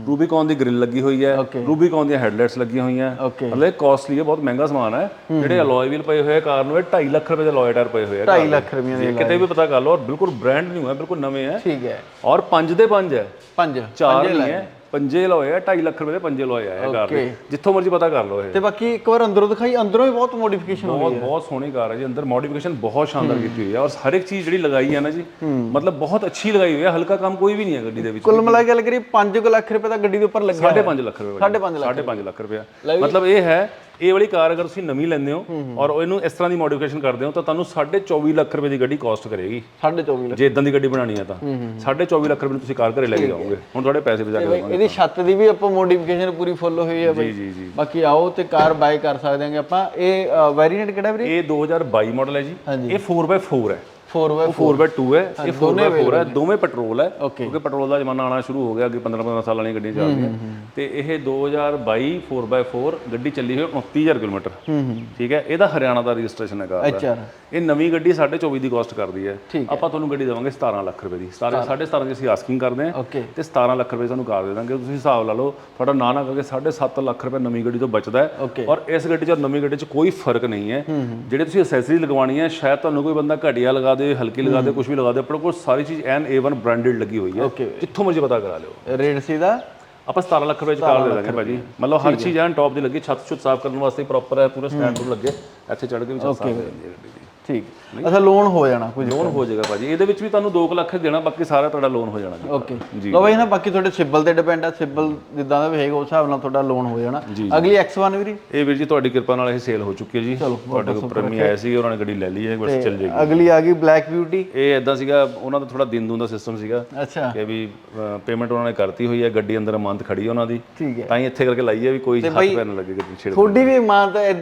ਰੂਬੀਕੌਨ ਦੀ ਗ੍ਰਿਲ ਲੱਗੀ ਹੋਈ ਹੈ. ਰੂਬੀਕੌਨ ਦੀਆਂ ਹੈਡਲਾਈਟਸ ਲੱਗੀਆਂ ਹੋਈਆਂ। ਮਤਲਬ ਇਹ ਕਾਸਟਲੀ ਹੈ ਬਹੁਤ ਮਹਿੰਗਾ ਸਮਾਨ ਹੈ। ਜਿਹੜੇ ਅਲੋਏ ਵੀਲ ਪਏ ਹੋਏ ਆ ਕਾਰ ਨੂੰ ਇਹ 2.5 ਲੱਖ ਰੁਪਏ ਦੇ ਅਲੋਏ ਟਾਇਰ ਪਏ ਹੋਏ ਆ
2.5 ਲੱਖ ਰੁਪਏ
ਜੀ, ਕਿਤੇ ਵੀ ਪਤਾ ਕਰ ਲਓ ਔਰ ਬਿਲਕੁਲ ਬ੍ਰਾਂਡ ਨਿਊ ਹੈ ਬਿਲਕੁਲ ਨਵੇਂ ਹੈ।
ਠੀਕ ਹੈ।
ਔਰ 5 ਦੇ 5 ਹੈ।
ਪੰਜ।
ਚਾਰ ਨਹੀਂ ਹੈ। ਪੰਜੇ ਲੋਏ ਆ 2.5 ਲੱਖ ਰੁਪਏ ਦੇ ਪੰਜੇ ਲੋਏ ਆ ਇਹ ਕਾਰ ਦੇ। ਜਿੱਥੋਂ ਮਰਜ਼ੀ ਪਤਾ ਕਰ ਲਓ ਇਹ।
ਤੇ ਬਾਕੀ ਇੱਕ ਵਾਰ ਅੰਦਰੋਂ ਦਿਖਾਈ ਅੰਦਰੋਂ ਵੀ ਬਹੁਤ ਮੋਡੀਫਿਕੇਸ਼ਨ ਹੋ
ਬਹੁਤ ਬਹੁਤ ਸੋਹਣੀ ਕਾਰ ਹੈ ਜੀ ਅੰਦਰ ਮੋਡੀਫਿਕੇਸ਼ਨ ਬਹੁਤ ਸ਼ਾਨਦਾਰ ਕੀਤੀ ਹੋਈ ਹੈ ਔਰ ਹਰ ਇੱਕ ਚੀਜ਼ ਜਿਹੜੀ ਲਗਾਈ ਹੈ ਨਾ ਜੀ ਮਤਲਬ ਬਹੁਤ ਅੱਛੀ ਲਗਾਈ ਹੋਈ ਹੈ ਹਲਕਾ ਕੰਮ ਕੋਈ ਵੀ ਨਹੀਂ ਹੈ ਗੱਡੀ ਦੇ ਵਿੱਚ।
ਕੁੱਲ ਮਿਲਾ ਕੇ ਗੱਲ ਕਰੀ 5 ਲੱਖ ਰੁਪਏ ਦਾ ਗੱਡੀ ਦੇ ਉੱਪਰ ਲੱਗਿਆ
5.5 ਲੱਖ ਰੁਪਏ।
ਸਾਢੇ ਪੰਜ ਲੱਖ
5.5 ਲੱਖ ਰੁਪਏ। ਮਤਲਬ ਇਹ ਹੈ ਇਹ ਵਾਲੀ ਕਾਰ ਅਗਰ ਤੁਸੀਂ ਨਵੀਂ ਲੈਂਦੇ ਹੋ ਔਰ ਇਹਨੂੰ ਇਸ ਤਰ੍ਹਾਂ ਦੀ ਮੋਡੀਫਿਕੇਸ਼ਨ ਕਰਦੇ ਹੋ ਤਾਂ ਤੁਹਾਨੂੰ 24.5 ਲੱਖ ਰੁਪਏ ਦੀ ਗੱਡੀ ਕਾਸਟ ਕਰੇਗੀ।
24.5 ਲੱਖ।
ਜੇ ਇਦਾਂ ਦੀ ਗੱਡੀ ਬਣਾਉਣੀ ਹੈ ਤਾਂ। 24.5 ਲੱਖ ਰੁਪਏ ਨੂੰ ਤੁਸੀਂ ਕਾਰ ਘਰੇ ਲੈ ਕੇ ਜਾਓਗੇ। ਹੁਣ ਤੁਹਾਡੇ ਪੈਸੇ ਬਚਾ ਕੇ
ਇਹਦੀ ਛੱਤ ਦੀ ਵੀ ਆਪਾਂ ਮੋਡੀਫਿਕੇਸ਼ਨ ਪੂਰੀ ਫੁੱਲ ਹੋਈ ਹੈ ਬਈ।
ਜੀ ਜੀ ਜੀ।
ਬਾਕੀ ਆਓ ਤੇ ਕਾਰ ਬਾਈ ਕਰ ਸਕਦੇ ਹਾਂਗੇ ਆਪਾਂ। ਇਹ ਵੈਰੀਐਂਟ ਕਿਹੜਾ ਵੀਰੇ?
ਇਹ 2022 ਮਾਡਲ ਹੈ ਜੀ। ਇਹ 4x4 ਹੈ।
4x
ਉਹ 4x2 ਹੈ। ਇਹ 4x4 ਹੈ। ਦੋਵੇਂ ਪੈਟਰੋਲ ਹੈ। ਕਿਉਂਕਿ ਪੈਟਰੋਲ ਦਾ ਜ਼ਮਾਨਾ ਆਣਾ ਸ਼ੁਰੂ ਹੋ ਗਿਆ ਅੱਗੇ 15 15 ਸਾਲ ਵਾਲੀਆਂ ਗੱਡੀਆਂ ਚੱਲਦੀਆਂ। ਤੇ ਇਹ 2022 4x4 ਗੱਡੀ ਚੱਲੀ ਹੋਈ 29000 ਕਿਲੋਮੀਟਰ। ਠੀਕ ਹੈ? ਇਹਦਾ ਹਰਿਆਣਾ ਦਾ ਰਜਿਸਟ੍ਰੇਸ਼ਨ ਹੈਗਾ
ਅੱਛਾ।
ਇਹ ਨਵੀਂ ਗੱਡੀ 24.5 ਦੀ ਕਾਸਟ ਕਰਦੀ ਹੈ। ਆਪਾਂ ਤੁਹਾਨੂੰ ਗੱਡੀ ਦੇਵਾਂਗੇ 17 ਲੱਖ ਰੁਪਏ ਦੀ। 17 17.5 ਦੀ ਅਸੀਂ ਆਸਕਿੰਗ ਕਰਦੇ ਹਾਂ। ਤੇ 17 ਲੱਖ ਰੁਪਏ ਤੁਹਾਨੂੰ ਕਾਰ ਦੇ ਦਾਂਗੇ। ਤੁਸੀਂ ਹਿਸਾਬ ਲਾ ਲਓ ਤੁਹਾਡਾ ਨਾ ਨਾ ਕਰਕੇ 7.5 ਲੱਖ ਰੁਪਏ ਨਵੀਂ ਗੱਡੀ ਤੋਂ ਬਚਦਾ ਹੈ. ਔਰ ਇਸ ਗੱਡੀ 'ਚ ਔਰ ਨਵੀਂ ਗੱਡੀ 'ਚ ਕੋਈ ਫ਼ਰਕ ਨਹੀਂ ਹੈ। ਜਿਹੜੇ ਤੁਸੀਂ ਅਸੈਸਰੀ ਲਗਵਾਉਣੀ ਹੈ ਸ਼ਾਇਦ ਤੁਹਾਨੂੰ ਕੋਈ ਬੰਦਾ ਘਟੀਆ ਲਗਾ ਦੇ ਹਲਕੀ ਲਗਾ ਦੇ ਕੁਝ ਵੀ ਲਗਾ ਦੇ ਆਪਣੇ ਕੋਲ ਸਾਰੀ ਚੀਜ਼ ਐਨ A1 ਬ੍ਰਾਂਡਡ ਲੱਗੀ ਹੋਈ ਹੈ. ਜਿੱਥੋਂ ਮਰਜ਼ੀ ਪਤਾ ਕਰਾ ਲਿਓ।
ਰੇਟ ਸੀ ਦਾ
ਆਪਾਂ 17 ਲੱਖ ਰੁਪਏ 'ਚ ਕਾਰ ਦੇ ਦਾਂਗੇ ਭਾਜੀ। ਮਤਲਬ ਹਰ ਚੀਜ਼ ਐਨ ਟੌਪ ਦੀ ਲੱਗੀ ਛੱਤ ਛੁੱਤ ਸਾਫ਼ ਕਰਨ ਵਾਸਤੇ ਪ੍ਰੋਪਰ ਹੈ ਪੂਰੇ ਸਟੈਂਡ ਤੋਂ ਲੱਗੇ। ਇੱਥੇ ਚੜ੍ਹ ਕੇ ਵੀ ਛੱਤ ਸਾਫ਼ ਹੋ ਜਾਂਦੀ ਹੈ
ਠੀਕ ਅੱਛਾ ਲੋਨ ਹੋ ਜਾਣਾ ਕੁਝ
ਲੋਨ ਹੋ ਜਾਏਗਾ ਭਾਜੀ। ਇਹਦੇ ਵਿੱਚ ਵੀ ਤੁਹਾਨੂੰ 2 ਲੱਖ ਦੇਣਾ ਬਾਕੀ ਸਾਰਾ ਤੁਹਾਡਾ ਲੋਨ ਹੋ ਜਾਣਾ ਜੀ।
ਓਕੇ ਲੋ ਬਈ ਨਾ ਬਾਕੀ ਤੁਹਾਡੇ ਸਿਬਲ ਤੇ ਡਿਪੈਂਡ ਆ। ਸਿਬਲ ਜਿੱਦਾਂ ਦਾ ਵੀ ਹੋਏਗਾ ਉਸ ਹਿਸਾਬ ਨਾਲ ਤੁਹਾਡਾ ਲੋਨ ਹੋ ਜਾਣਾ। ਅਗਲੀ X1 ਵੀਰੇ?
ਇਹ ਵੀਰ ਜੀ ਤੁਹਾਡੀ ਕਿਰਪਾ ਨਾਲ ਇਹ ਸੇਲ ਹੋ ਚੁੱਕੀ ਹੈ ਜੀ। ਤੁਹਾਡੇ ਕੋਲ ਪ੍ਰੇਮੀ ਆਏ ਸੀ ਉਹਨਾਂ ਨੇ ਗੱਡੀ ਲੈ ਲਈ ਹੈ ਬਸ ਚੱਲ ਜਾਏਗੀ।
ਅਗਲੀ ਆ ਗਈ ਬਲੈਕ ਬਿਊਟੀ
ਇਹ ਇਦਾਂ ਸੀਗਾ ਉਹਨਾਂ ਦਾ ਥੋੜਾ ਦਿਨ ਦੂਨ ਦਾ ਸਿਸਟਮ ਸੀਗਾ।
ਅੱਛਾ।
ਕਿ ਵੀ ਪੇਮੈਂਟ ਉਹਨਾਂ ਨੇ ਕਰਤੀ ਹੋਈ ਹੈ ਗੱਡੀ ਅੰਦਰ ਅਮਾਨਤ ਖੜੀ ਹੈ ਉਹਨਾਂ ਦੀ। ਤਾਂ ਹੀ ਇੱਥੇ ਕਰਕੇ ਲਾਈ ਹੈ ਵੀ ਕੋਈ ਹੱਥ ਪੈਰ ਨਾ ਲੱਗੇ ਗੱਡੀ ਛੇੜ
ਤੁਹਾਡੀ ਵੀ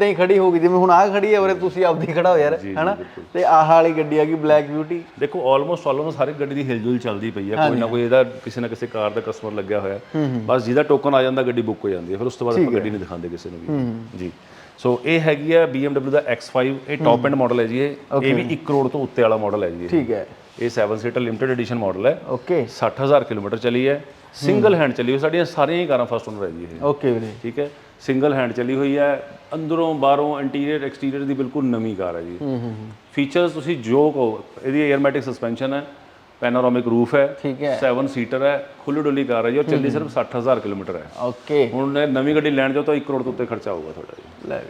ਹੀ ਖੜੀ ਹੋਗੀ ਜਿਵੇਂ ਹੁਣ ਆ ਖੜੀ ਹੈ ਉਰੇ ਤੁਸੀਂ ਆਪਦੀ ਖੜਾ ਹੋ ਯਾਰ। ਹਨਾ? ਤੇ ਆਹ ਵਾਲੀ ਗੱਡੀ ਆ ਗਈ ਬਲੈਕ ਬਿਊਟੀ
ਦੇਖੋ ਆਲਮੋਸਟ ਆਲਮੋਸਟ ਹਰ ਇੱਕ ਗੱਡੀ ਦੀ ਹਿਲਜੁਲ ਚੱਲਦੀ ਪਈ ਹੈ ਕੋਈ ਨਾ ਕੋਈ ਇਹਦਾ ਕਿਸੇ ਨਾ ਕਿਸੇ ਕਾਰ ਦਾ ਕਸਟਮਰ ਲੱਗਿਆ ਹੋਇਆ। ਬਸ ਜਿਹਦਾ ਟੋਕਨ ਆ ਜਾਂਦਾ ਗੱਡੀ ਬੁੱਕ ਹੋ ਜਾਂਦੀ ਹੈ ਫਿਰ ਉਸ ਤੋਂ ਬਾਅਦ ਆਪਾਂ ਗੱਡੀ ਨਹੀਂ ਦਿਖਾਉਂਦੇ ਕਿਸੇ ਨੂੰ ਵੀ। ਜੀ। ਸੋ ਇਹ ਹੈਗੀ ਹੈ BMW ਦਾ X5 ਇਹ ਟੌਪ ਐਂਡ ਮਾਡਲ ਹੈ ਜੀ ਇਹ। ਇਹ ਵੀ 1 ਕਰੋੜ ਤੋਂ ਉੱਤੇ ਵਾਲਾ ਮਾਡਲ ਹੈ ਜੀ।
ਠੀਕ ਹੈ।
ਇਹ 7 ਸੀਟਰ ਲਿਮਟਿਡ ਐਡੀਸ਼ਨ ਮਾਡਲ ਹੈ।
ਓਕੇ
60000 ਕਿਲੋਮੀਟਰ ਚੱਲੀ ਹੈ। ਸਿੰਗਲ ਹੈਂਡ ਚੱਲੀ ਹੋਈ। ਸਾਡੀਆਂ ਸਾਰੀਆਂ ਹੀ ਕਾਰਾਂ ਫਸਟ ਓਨਰ ਹੈ ਜੀ ਇਹ।
ਓਕੇ ਵੀਰੇ।
ਠੀਕ ਹੈ। ਸਿੰਗਲ ਹੈਂਡ ਚੱਲੀ ਹੋਈ ਹੈ ਅੰਦਰੋਂ ਬਾਹਰੋਂ ਇੰਟੀਰੀਅਰ ਐਕਸਟੀਰੀਅਰ ਦੀ ਬਿਲਕੁਲ ਨਵੀਂ ਕਾਰ ਹੈ ਜੀ। ਫੀਚਰਸ ਤੁਸੀਂ ਜੋ ਕਹੋ ਇਹਦੀ 에ਅਰਮੈਟਿਕ ਸਸਪੈਂਸ਼ਨ ਹੈ ਪੈਨੋਰਾਮਿਕ ਰੂਫ ਹੈ
ਠੀਕ ਹੈ।
7 ਸੀਟਰ ਹੈ ਖੁੱਲੀ ਡੁੱਲੀ ਕਾਰ ਹੈ ਜੀ ਔਰ ਚੱਲੀ ਸਿਰਫ 60000 ਕਿਲੋਮੀਟਰ ਹੈ।
ਓਕੇ।
ਹੁਣ ਨਵੀਂ ਗੱਡੀ ਲੈਣ ਜਾਓ ਤਾਂ 1 ਕਰੋੜ ਤੋਂ ਉੱਤੇ ਖਰਚਾ ਹੋਊਗਾ ਤੁਹਾਡਾ ਜੀ।
ਲੈ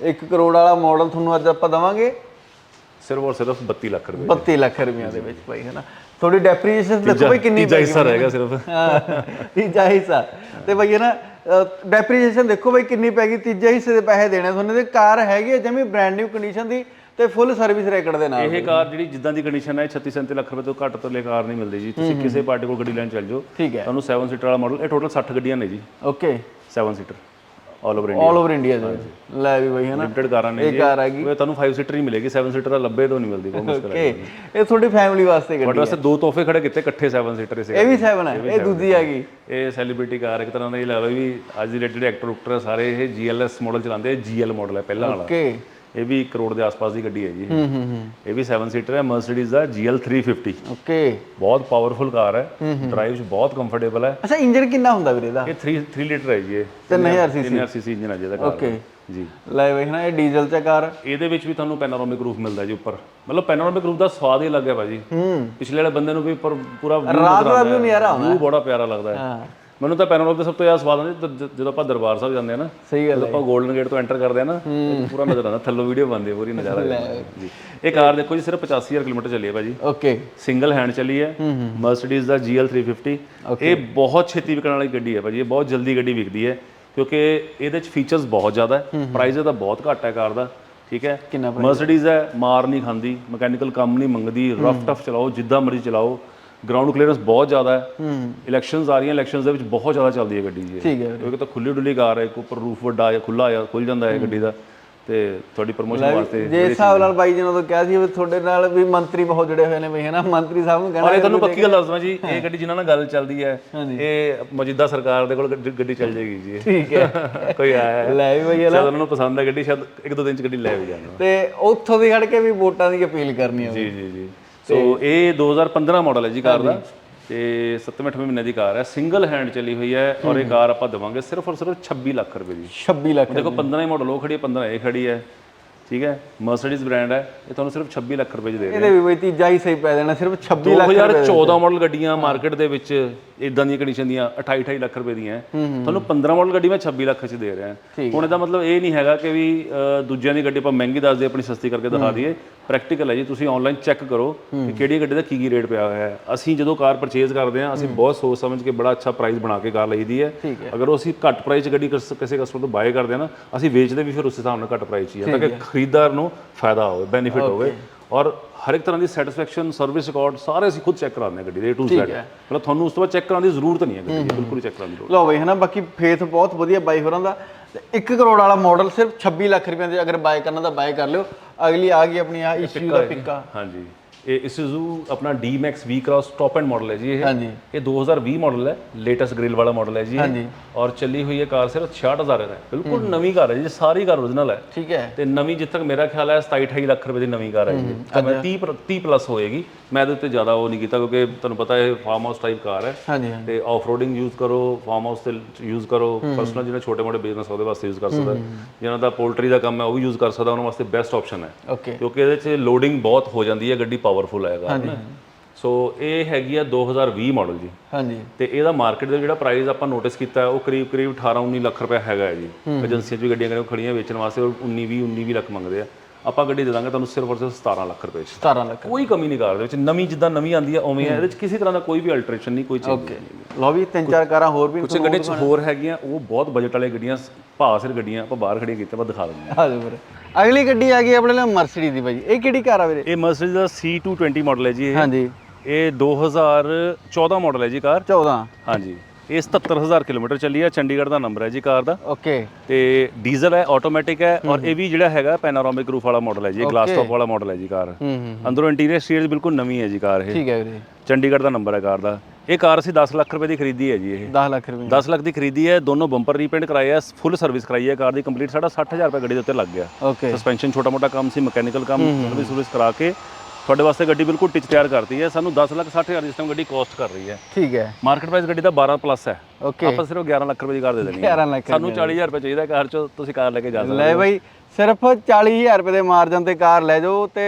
1 ਕਰੋੜ ਵਾਲਾ ਮਾਡਲ ਤੁਹਾਨੂੰ ਅੱਜ ਆਪਾਂ ਦਵਾਂਗੇ?
ਸਿਰਫ ਔਰ ਸਿਰਫ 32 ਲੱਖ ਰੁਪਏ।
32 ਲੱਖ ਰੁਪਈਆ ਦੇ ਵਿੱਚ ਭਾਈ ਹੈਨਾ। ਥੋੜੀ ਡੈਪਰੀਸ਼ੀਏਸ਼ਨ ਦੇਖੋ ਭਾਈ ਕਿੰਨੀ
ਤੀਜਾ ਹਿੱਸਾ ਰਹਿ ਗਿਆ ਸਿਰਫ।
ਹਾਂ, ਤੀਜਾ ਹਿੱਸਾ। ਤੇ ਇਹ ਨਾ ਡੈਪਰੀਸ਼ੀਏਸ਼ਨ ਦੇਖੋ ਬਈ ਕਿੰਨੀ ਪੈ ਗਈ ਤੀਜੇ ਹਿੱਸੇ ਦੇ ਪੈਸੇ ਦੇਣੇ ਤੁਹਾਨੂੰ। ਤੇ ਕਾਰ ਹੈਗੀ ਹੈ ਜਮੀ ਬ੍ਰਾਂਡ ਨਿਊ ਕੰਡੀਸ਼ਨ ਦੀ ਤੇ ਫੁੱਲ ਸਰਵਿਸ ਰੈਕਡ ਦੇ ਨਾਲ।
ਇਹ ਕਾਰ ਜਿਹੜੀ ਜਿੱਦਾਂ ਦੀ ਕੰਡੀਸ਼ਨ ਹੈ 36 37 ਲੱਖ ਰੁਪਏ ਤੋਂ ਘੱਟ ਤੋਂ ਲੈ ਕਾਰ ਨਹੀਂ ਮਿਲਦੀ ਜੀ। ਤੁਸੀਂ ਕਿਸੇ ਪਾਰਟੀ ਕੋਲ ਗੱਡੀ ਲੈਣ ਚੱਲ ਜਾਓ ਤੁਹਾਨੂੰ 7 ਸੀਟਰ ਵਾਲਾ ਮਾਡਲ ਇਹ ਟੋਟਲ 60 ਗੱਡੀਆਂ ਨੇ ਜੀ।
Okay
7 seater all over India
all over India ਦੇ ਲੈ ਵੀ ਬਈ ਹੈਨਾ।
ਲਿਮਟਿਡ ਕਾਰਾਂ ਨੇ
ਇਹ ਕਾਰ ਹੈਗੀ
ਉਹ ਤੁਹਾਨੂੰ 5 ਸੀਟਰ ਹੀ ਮਿਲੇਗੀ। 7 ਸੀਟਰ ਦਾ 90 ਤੋਂ ਨਹੀਂ ਮਿਲਦੀ ਬਹੁਤ ਮੁਸ਼ਕਲ ਹੈ
ਇਹ ਤੁਹਾਡੀ ਫੈਮਿਲੀ ਵਾਸਤੇ ਗੱਡੀ
ਤੁਹਾਡੇ ਵਾਸਤੇ ਦੋ ਤੋਹਫੇ ਖੜੇ ਕੀਤੇ ਇਕੱਠੇ 7 ਸੀਟਰ ਇਸੇ
ਇਹ ਵੀ 7 ਹੈ ਇਹ ਦੂਜੀ ਹੈਗੀ
ਇਹ ਸੈਲੀਬ੍ਰਿਟੀ ਕਾਰ ਇੱਕ ਤਰ੍ਹਾਂ ਦਾ ਇਹ ਲਾ ਲਓ ਵੀ ਅੱਜ ਦੇ ਜਿਹੜੇ ਐਕਟਰ ਉਕਟਰ ਸਾਰੇ ਇਹ GLS ਮਾਡਲ ਚਲਾਉਂਦੇ ਆ GL ਮਾਡਲ ਹੈ ਪਹਿਲਾਂ ਵਾਲਾ।
ਓਕੇ
ਇਹ ਵੀ 1 ਕਰੋੜ ਦੇ ਆਸ-ਪਾਸ ਦੀ ਗੱਡੀ ਹੈ ਜੀ ਇਹ।
ਹੂੰ ਹੂੰ
ਇਹ ਵੀ 7 ਸੀਟਰ ਹੈ ਮਰਸੀਡੀਜ਼ ਦਾ GL350
ਓਕੇ।
ਬਹੁਤ ਪਾਵਰਫੁਲ ਕਾਰ ਹੈ। ਡਰਾਈਵ 'ਚ ਬਹੁਤ ਕੰਫਰਟੇਬਲ ਹੈ।
ਅੱਛਾ ਇੰਜਨ ਕਿੰਨਾ ਹੁੰਦਾ ਵੀਰੇ ਇਹਦਾ?
ਇਹ 3 3 ਲੀਟਰ ਹੈ ਜੀ ਇਹ।
3000 cc
3000 ਸੀਸੀ ਇੰਜਨ ਹੈ ਜਿਹਦਾ ਕਾਰ. ਦਾ। ਜੀ।
ਲੈ ਵੇਖਣਾ ਇਹ ਡੀਜ਼ਲ ਚ ਕਾਰ।
ਇਹਦੇ ਵਿੱਚ ਵੀ ਤੁਹਾਨੂੰ ਪੈਨੋਰਾਮਿਕ ਰੂਫ ਮਿਲਦਾ ਜੀ ਉੱਪਰ। ਮਤਲਬ ਪੈਨੋਰਾਮਿਕ ਰੂਫ ਦਾ ਸਵਾਦ ਹੀ ਅਲੱਗ ਹੈ ਭਾਜੀ।
ਹੂੰ।
ਪਿਛਲੇ ਵਾਲੇ ਬੰਦੇ ਨੂੰ ਵੀ ਪਰ ਪੂਰਾ
ਰਾਤ ਦਾ ਵੀ ਨਜ਼ਾਰਾ ਆਉਂਦਾ
ਵਿਊ ਬੜਾ ਪਿਆਰਾ ਲੱਗਦਾ ਹੈ।
ਹਾਂ।
ਮੈਨੂੰ ਤਾਂ ਪੈਨੋਰਾਮਿਕ ਦਾ ਸਭ ਤੋਂ ਜ਼ਿਆਦਾ ਸਵਾਦ ਆਉਂਦਾ ਜਦ- ਜਦੋਂ ਆਪਾਂ ਦਰਬਾਰ ਸਾਹਿਬ ਜਾਂਦੇ ਆ ਨਾ
ਸਹੀ ਗੱਲ
ਜਦੋਂ ਆਪਾਂ 골ਡਨ ਗੇਟ ਤੋਂ ਐਂਟਰ ਕਰਦੇ ਆ ਨਾ ਤੇ ਪੂਰਾ ਨਜ਼ਰ ਆਉਂਦਾ ਥੱਲੋਂ ਵੀਡੀਓ ਬਣਦੀ ਹੈ ਪੂਰੀ ਨਜ਼ਾਰਾ ਆਉਂਦਾ ਜੀ। ਇਹ ਕਾਰ ਦੇਖੋ ਜੀ ਸਿਰਫ 85000 ਕਿਲੋਮੀਟਰ ਚੱਲੀ ਹੈ ਭਾਜੀ।
ਓਕੇ
ਸਿੰਗਲ ਹੈਂਡ ਚੱਲੀ ਹੈ। ਮਰਸੀਡੀਜ਼ ਦਾ GL350 ਇਹ ਬਹੁਤ ਛੇਤੀ ਵਿਕਣ ਵਾਲੀ ਗੱਡੀ ਹੈ ਭਾਜੀ ਇਹ ਬਹੁਤ ਜਲਦੀ ਗੱਡੀ ਵਿਕਦੀ ਹੈ ਕਿਉਂਕਿ ਇਹਦੇ ਚ ਫੀਚਰਸ ਬਹੁਤ ਜ਼ਿਆਦਾ ਹੈ। ਪ੍ਰਾਈਸ ਇਹਦਾ ਬਹੁਤ ਘੱਟ ਹੈ ਕਾਰ ਦਾ ਠੀਕ ਹੈ? ਮਰਸੀਡੀਜ਼ ਹੈ? ਮਾਰ ਨਹੀਂ ਖਾਂਦੀ ਮਕੈਨੀਕਲ ਕੰਮ ਨਹੀਂ ਮੰਗਦੀ ਰਫ ਟਫ ਚਲਾਓ ਜਿੱਦਾਂ ਮਰਜ਼ੀ ਚਲਾਓ। ਗਰਾਊਂਡ ਕਲੀਅਰੈਂਸ ਬਹੁਤ ਜ਼ਿਆਦਾ ਹੈ।
ਹੂੰ।
ਇਲੈਕਸ਼ਨਸ ਆ ਰਹੀਆਂ ਇਲੈਕਸ਼ਨਸ ਦੇ ਵਿੱਚ ਬਹੁਤ ਜ਼ਿਆਦਾ ਚੱਲਦੀ ਹੈ ਗੱਡੀ ਜੀ
ਠੀਕ ਹੈ।
ਕਿਉਂਕਿ ਤਾਂ ਖੁੱਲੀ ਡੁੱਲੀ ਕਾਰ ਹੈ ਇੱਕ ਉੱਪਰ ਰੂਫ ਵੱਡਾ ਜਾਂ ਖੁੱਲਾ ਜਾਂ ਖੁੱਲ ਜਾਂਦਾ ਹੈ ਗੱਡੀ ਦਾ। ਤੇ ਤੁਹਾਡੀ ਪ੍ਰਮੋਸ਼ਨ ਵਾਸਤੇ
ਜੇ ਹਿਸਾਬ ਨਾਲ ਬਾਈ ਜੀ ਨੇ ਉਦੋਂ ਕਿਹਾ ਸੀ ਵੀ ਤੁਹਾਡੇ ਨਾਲ ਵੀ ਮੰਤਰੀ ਬਹੁਤ ਜੁੜੇ ਹੋਏ ਨੇ ਬਈ ਹਨਾ? ਮੰਤਰੀ ਸਾਹਿਬ ਨੂੰ ਕਹਿਣਾ
ਇਹ ਤੁਹਾਨੂੰ ਪੱਕੀ ਗੱਲ ਦੱਸਦਾ ਜੀ ਇਹ ਗੱਡੀ ਜਿਨ੍ਹਾਂ ਨਾਲ ਗੱਲ ਚੱਲਦੀ ਹੈ ਇਹ ਮੌਜੂਦਾ ਸਰਕਾਰ ਦੇ ਕੋਲ ਗੱਡੀ- ਚੱਲ ਜਾਏਗੀ ਜੀ।
ਠੀਕ ਹੈ।
ਕੋਈ ਆਇਆ ਹੈ।
ਲੈ ਵੀ ਬਈ
ਉਹਨਾਂ ਨੂੰ ਪਸੰਦ ਹੈ ਗੱਡੀ ਸ਼ਾਇਦ ਇੱਕ ਦੋ ਦਿਨ ਚ ਗੱਡੀ ਲੈ ਵੀ ਜਾਣਾ।
ਤੇ ਉੱਥੋਂ ਦੀ ਖੜ ਕੇ ਵੀ ਵੋਟਾਂ ਦੀ ਅਪੀਲ ਕਰਨੀ ਆ
ਜੀ ਜੀ ਜੀ। ਸੋ ਇਹ 2015 ਮਾਡਲ ਹੈ ਜੀ ਕਾਰ ਦਾ ਤੇ 7ਵੇਂ 8ਵੇਂ ਮਹੀਨੇ ਦੀ ਕਾਰ ਹੈ। ਸਿੰਗਲ ਹੈਂਡ ਚੱਲੀ ਹੋਈ ਹੈ ਔਰ ਇਹ ਕਾਰ ਆਪਾਂ ਦੇਵਾਂਗੇ ਸਿਰਫ ਔਰ ਸਿਰਫ 26 ਲੱਖ ਰੁਪਏ ਦੀ।
26 ਲੱਖ
ਦੇਖੋ 15 ਹੀ ਮਾਡਲ ਉਹ ਖੜੀ ਹੈ 15 ਇਹ ਖੜੀ ਹੈ। ਠੀਕ ਹੈ? ਮਰਸੀਡੀਜ਼ ਬ੍ਰਾਂਡ ਹੈ। ਇਹ ਤੁਹਾਨੂੰ ਸਿਰਫ 26 ਲੱਖ ਰੁਪਏ ਦੇ ਰਹੇ
ਇਹਦੇ ਵੀ ਬਈ ਤੀਜਾ ਹੀ ਸਹੀ ਪੈ ਜਾਣਾ ਸਿਰਫ 26 ਲੱਖ
2014 ਮਾਡਲ ਗੱਡੀਆਂ ਮਾਰਕੀਟ ਦੇ ਵਿੱਚ। ਇਦਾਂ ਦੀਆਂ ਕੰਡੀਸ਼ਨ ਦੀਆਂ 28 28 ਲੱਖ ਰੁਪਏ ਦੀਆਂ ਹੈ। ਤੁਹਾਨੂੰ 15 ਮਾਡਲ ਗੱਡੀ ਮੈਂ 26 ਲੱਖ 'ਚ ਦੇ ਰਿਹਾ ਹੁਣ ਇਹਦਾ ਮਤਲਬ ਇਹ ਨਹੀਂ ਹੈਗਾ ਕਿ ਵੀ ਅ, ਦੂਜਿਆਂ ਦੀ ਗੱਡੀ ਆਪਾਂ ਮਹਿੰਗੀ ਦੱਸਦੇ ਆਪਣੀ ਸਸਤੀ ਕਰਕੇ ਦਿਖਾ ਦਈਏ। ਪ੍ਰੈਕਟੀਕਲ ਹੈ ਜੀ ਤੁਸੀਂ ਆਨਲਾਈਨ ਚੈੱਕ ਕਰੋ ਕਿ ਕਿਹੜੀ ਗੱਡੀ ਦਾ ਕੀ ਕੀ ਰੇਟ ਪਿਆ ਹੋਇਆ ਹੈ। ਅਸੀਂ ਜਦੋਂ ਕਾਰ ਪਰਚੇਜ਼ ਕਰਦੇ ਹਾਂ ਅਸੀਂ ਬਹੁਤ ਸੋਚ ਸਮਝ ਕੇ ਬੜਾ ਅੱਛਾ ਪ੍ਰਾਈਸ ਬਣਾ ਕੇ ਕਾਰ ਲਈਦੀ ਹੈ।
ਹੈ।
ਅਗਰ ਉਹ ਅਸੀਂ ਘੱਟ ਪ੍ਰਾਈਸ 'ਚ ਗੱਡੀ ਕਿਸ- ਕਿਸੇ ਕਸਟਮਰ ਤੋਂ ਬਾਏ ਕਰਦੇ ਹਾਂ ਨਾ ਅਸੀਂ ਵੇਚਦੇ ਵੀ ਫਿਰ ਉਸ ਹਿਸਾਬ ਨਾਲ ਘੱਟ ਪ੍ਰਾਈਸ 'ਚ ਹੀ ਆ ਤਾਂ ਕਿ ਖਰੀਦਦਾਰ ਨੂੰ ਫਾਇਦਾ ਹੋਵੇ ਬੈਨੀਫਿਟ ਹੋਵੇ। ਔਰ ਹਰ ਇੱਕ ਤਰ੍ਹਾਂ ਦੀ ਸੈਟੀਸਫੈਕਸ਼ਨ ਸਰਵਿਸ ਰਿਕਾਰਡ ਸਾਰੇ ਅਸੀਂ ਖੁਦ ਚੈੱਕ ਕਰਾਉਂਦੇ ਹਾਂ ਗੱਡੀ ਦੇ A to Z ਮਤਲਬ ਤੁਹਾਨੂੰ ਉਸ ਤੋਂ ਬਾਅਦ ਚੈੱਕ ਕਰਾਉਣ ਦੀ ਜ਼ਰੂਰਤ ਨਹੀਂ ਹੈ ਗੱਡੀ ਦੀ ਬਿਲਕੁਲ ਹੀ ਚੈੱਕ ਕਰਾਉਣ ਦੀ ਲੋੜ
ਲਓ ਬਈ ਹਨਾ ਬਾਕੀ ਫੇਥ ਬਹੁਤ ਵਧੀਆ ਬਾਈ ਹੋਰਾਂ ਦਾ। ਤੇ 1 ਕਰੋੜ ਵਾਲਾ ਮਾਡਲ ਸਿਰਫ 26 ਲੱਖ ਰੁਪਏ ਦੇ ਅਗਰ ਬਾਏ ਕਰਨਾ ਤਾਂ ਬਾਏ ਕਰ ਲਿਓ। ਅਗਲੀ ਆ ਗਈ ਆਪਣੀ ਆ ਇਸ਼ੂ ਦਾ ਪਿੱਕਾ।
ਹਾਂਜੀ। ਇਹ Isuzu ਆਪਣਾ D-Max V Cross top end model ਹੈ ਜੀ ਇਹ।
ਹਾਂਜੀ।
ਇਹ 2020 ਮਾਡਲ ਹੈ ਲੇਟੈਸਟ ਗ੍ਰਿਲ ਵਾਲਾ ਮਾਡਲ ਹੈ ਜੀ ਇਹ।
ਹਾਂਜੀ।
ਔਰ ਚੱਲੀ ਹੋਈ ਹੈ ਕਾਰ ਸਿਰਫ 66000 ਹੈ। ਬਿਲਕੁਲ ਨਵੀਂ ਕਾਰ ਹੈ ਜੀ ਸਾਰੀ ਕਾਰ origignal ਹੈ।
ਠੀਕ ਹੈ।
ਤੇ ਨਵੀਂ ਜਿੱਥੇ ਤੱਕ ਮੇਰਾ ਖਿਆਲ ਹੈ 27 28 ਲੱਖ ਰੁਪਏ ਦੀ ਨਵੀਂ ਕਾਰ ਹੈ ਜੀ। ਤਾਂ ਮੈਂ 30 ਪਰ- 30 ਪਲੱਸ ਹੋਏਗੀ। ਮੈਂ ਇਹਦੇ ਉੱਤੇ ਜ਼ਿਆਦਾ ਉਹ ਨਹੀਂ ਕੀਤਾ ਕਿਉਂਕਿ ਤੁਹਾਨੂੰ ਪਤਾ ਹੈ ਫਾਰਮ ਹਾਊਸ ਟਾਈਪ ਕਾਰ ਹੈ।
ਹਾਂਜੀ ਹਾਂਜੀ।
ਤੇ ਆਫ-ਰੋਡਿੰਗ ਯੂਜ਼ ਕਰੋ ਫਾਰਮ ਹਾਊਸ ਤੇ ਯੂਜ਼ ਕਰੋ। ਪਰਸਨਲ ਜਿਹਨੇ ਛੋਟੇ-ਮੋਟੇ ਬਿਜ਼ਨਸ ਉਹਦੇ ਵਾਸਤੇ ਯੂਜ਼ ਕਰ ਸਕਦਾ ਜਿਹਨਾਂ ਦਾ ਪੋਲਟਰੀ ਦਾ ਕੰਮ ਹੈ ਉਹ ਵੀ ਯੂਜ਼ ਕਰ ਸਕਦਾ ਉਹਨਾਂ ਵਾਸਤੇ ਬੈਸਟ ਆਪਸ਼ਨ ਹੈ।
ਓਕੇ
ਕਿਉਂਕਿ ਇਹਦੇ 'ਚ ਲੋਡਿੰਗ ਬਹੁਤ ਹੋ ਜਾਂਦੀ ਹੈ ਗੱਡੀ ਪਾਵਰਫੁਲ ਹੈ ਕਾਰ ਨਾ ਸੋ ਇਹ ਹੈਗੀ ਆ 2020 ਮਾਡਲ ਜੀ।
ਹਾਂਜੀ।
ਤੇ ਇਹਦਾ ਮਾਰਕੀਟ ਦਾ ਜਿਹੜਾ ਪ੍ਰਾਈਸ ਆਪਾਂ ਨੋਟਿਸ ਕੀਤਾ ਹੈ ਉਹ ਕਰੀਬ ਕਰੀਬ 18 19 ਲੱਖ ਰੁਪਏ ਹੈਗਾ ਹੈ ਜੀ। ਏਜੰਸੀਆਂ 'ਚ ਵੀ ਗੱਡੀਆਂ ਖੜੀਆਂ ਵੇਚਣ ਵਾਸਤੇ ਉਹ 19 20 19 ਵੀ ਲੱਖ ਮੰਗਦੇ ਆ। ਆਪਾਂ ਗੱਡੀ ਦੇ ਦਾਂਗੇ ਤੁਹਾਨੂੰ ਸਿਰਫ ਔਰ ਸਿਰਫ 17 ਲੱਖ ਰੁਪਏ 'ਚ।
17 ਲੱਖ।
ਕੋਈ ਕਮੀ ਨਹੀਂ ਕਾਰ ਦੇ ਵਿੱਚ। ਨਵੀਂ ਜਿੱਦਾਂ ਨਵੀਂ ਆਂਦੀ ਹੈ ਉਵੇਂ ਹੈ ਇਹਦੇ 'ਚ ਕਿਸੇ ਤਰ੍ਹਾਂ ਦਾ ਕੋਈ ਵੀ ਅਲਟਰੇਸ਼ਨ ਨਹੀਂ ਕੋਈ ਚੇਂਜ
ਓਕੇ ਲਓ ਵੀ ਤਿੰਨ ਚਾਰ ਕਾਰਾਂ ਹੋਰ ਵੀ
ਕੁਝ ਗੱਡੀ 'ਚ ਹੋਰ ਹੈਗੀਆਂ ਉਹ ਬਹੁਤ ਬਜਟ ਵਾਲੇ ਗੱਡੀਆਂ ਭਾਅ ਸਿਰ ਗੱਡੀਆਂ ਆਪਾਂ ਬਾਹਰ ਖੜੀਆਂ ਕੀਤੀਆਂ ਆਪਾਂ ਦਿਖਾ ਦਿੰਦੇ ਹਾਂ।
ਆ ਜਾਓ ਵੀਰੇ। ਅਗਲੀ ਗੱਡੀ ਆ ਗਈ ਆਪਣੇ ਲਈ ਮਰਸੀਡੀਜ਼ ਦੀ ਬਾਈ। ਇਹ ਕਿਹੜੀ ਕਾਰ ਆ ਵੀਰੇ?
ਇਹ ਮਰਸੀਡੀਜ਼ ਦਾ C220 ਮਾਡਲ ਹੈ ਜੀ ਇਹ।
ਹਾਂਜੀ।
ਇਹ 2014 ਮਾਡਲ ਹੈ ਜੀ ਕਾਰ।
14
ਹਾਂਜੀ। ਇਹ 77000 ਕਿਲੋਮੀਟਰ ਚੱਲੀ ਹੈ ਚੰਡੀਗੜ੍ਹ ਦਾ ਨੰਬਰ ਹੈ ਜੀ ਕਾਰ ਦਾ।
ਓਕੇ
ਤੇ ਡੀਜ਼ਲ ਹੈ ਆਟੋਮੈਟਿਕ ਹੈ ਔਰ ਇਹ ਵੀ ਜਿਹੜਾ ਹੈਗਾ ਪੈਨੋਰਾਮਿਕ ਰੂਫ ਵਾਲਾ ਮਾਡਲ ਹੈ ਜੀ ਗਲਾਸ ਟਾਪ ਵਾਲਾ ਮਾਡਲ ਹੈ ਜੀ ਕਾਰ। ਅੰਦਰੋਂ ਇੰਟੀਰੀਅਰ ਸਟੀਅਰਸ ਬਿਲਕੁਲ ਨਵੀਂ ਹੈ ਜੀ ਕਾਰ ਇਹ।
ਠੀਕ ਹੈ ਵੀਰੇ।
ਚੰਡੀਗੜ੍ਹ ਦਾ ਨੰਬਰ ਹੈ ਕਾਰ ਦਾ। ਇਹ ਕਾਰ ਅਸੀਂ 10 ਲੱਖ ਰੁਪਏ ਦੀ ਖਰੀਦੀ ਹੈ ਜੀ ਇਹ।
10 ਲੱਖ ਰੁਪਏ
10 ਲੱਖ ਦੀ ਖਰੀਦੀ ਹੈ ਦੋਨੋਂ ਬੰਪਰ ਰੀਪੇਂਟ ਕਰਾਏ ਆ ਫੁੱਲ ਸਰਵਿਸ ਕਰਾਈ ਹੈ ਕਾਰ ਦੀ ਕੰਪਲੀਟ ਸਾਡਾ 60000 ਰੁਪਏ ਗੱਡੀ ਦੇ ਉੱਤੇ ਲੱਗ ਗਿਆ।
ਓਕੇ
ਸਸਪੈਂਸ਼ਨ ਛੋਟਾ ਮੋਟਾ ਕੰਮ ਸੀ ਮਕੈਨੀਕਲ ਕੰਮ ਸਰਵਿਸ ਸਰਵਿਸ ਕਰਾ ਕੇ ਤੁਹਾਡੇ ਵਾਸਤੇ ਗੱਡੀ ਬਿਲਕੁਲ ਟਿਚ ਤਿਆਰ ਕਰਤੀ ਹੈ। ਸਾਨੂੰ 10 ਲੱਖ 60000 ਦੀ ਇਸ ਟਾਈਮ ਗੱਡੀ ਕੋਸਟ ਕਰ ਰਹੀ ਹੈ।
ਠੀਕ ਹੈ।
ਮਾਰਕੀਟ ਪ੍ਰਾਈਸ ਗੱਡੀ ਦਾ 12 ਪਲੱਸ ਹੈ।
ਓਕੇ
ਆਪਾਂ ਸਿਰਫ 11 ਲੱਖ ਰੁਪਏ ਦੀ ਕਾਰ ਦੇ ਦੇਣੀ ਹੈ।
11 ਲੱਖ
ਸਾਨੂੰ 40000 ਰੁਪਏ ਚਾਹੀਦਾ ਕਾਰ ਚੋਂ ਤੁਸੀਂ ਕਾਰ ਲੈ ਕੇ ਜਾ ਸਕਦੇ
ਲੈ ਬਾਈ ਸਿਰਫ 40000 ਰੁਪਏ ਦੇ ਮਾਰਜਨ ਤੇ ਕਾਰ ਲੈ ਜਾਓ ਤੇ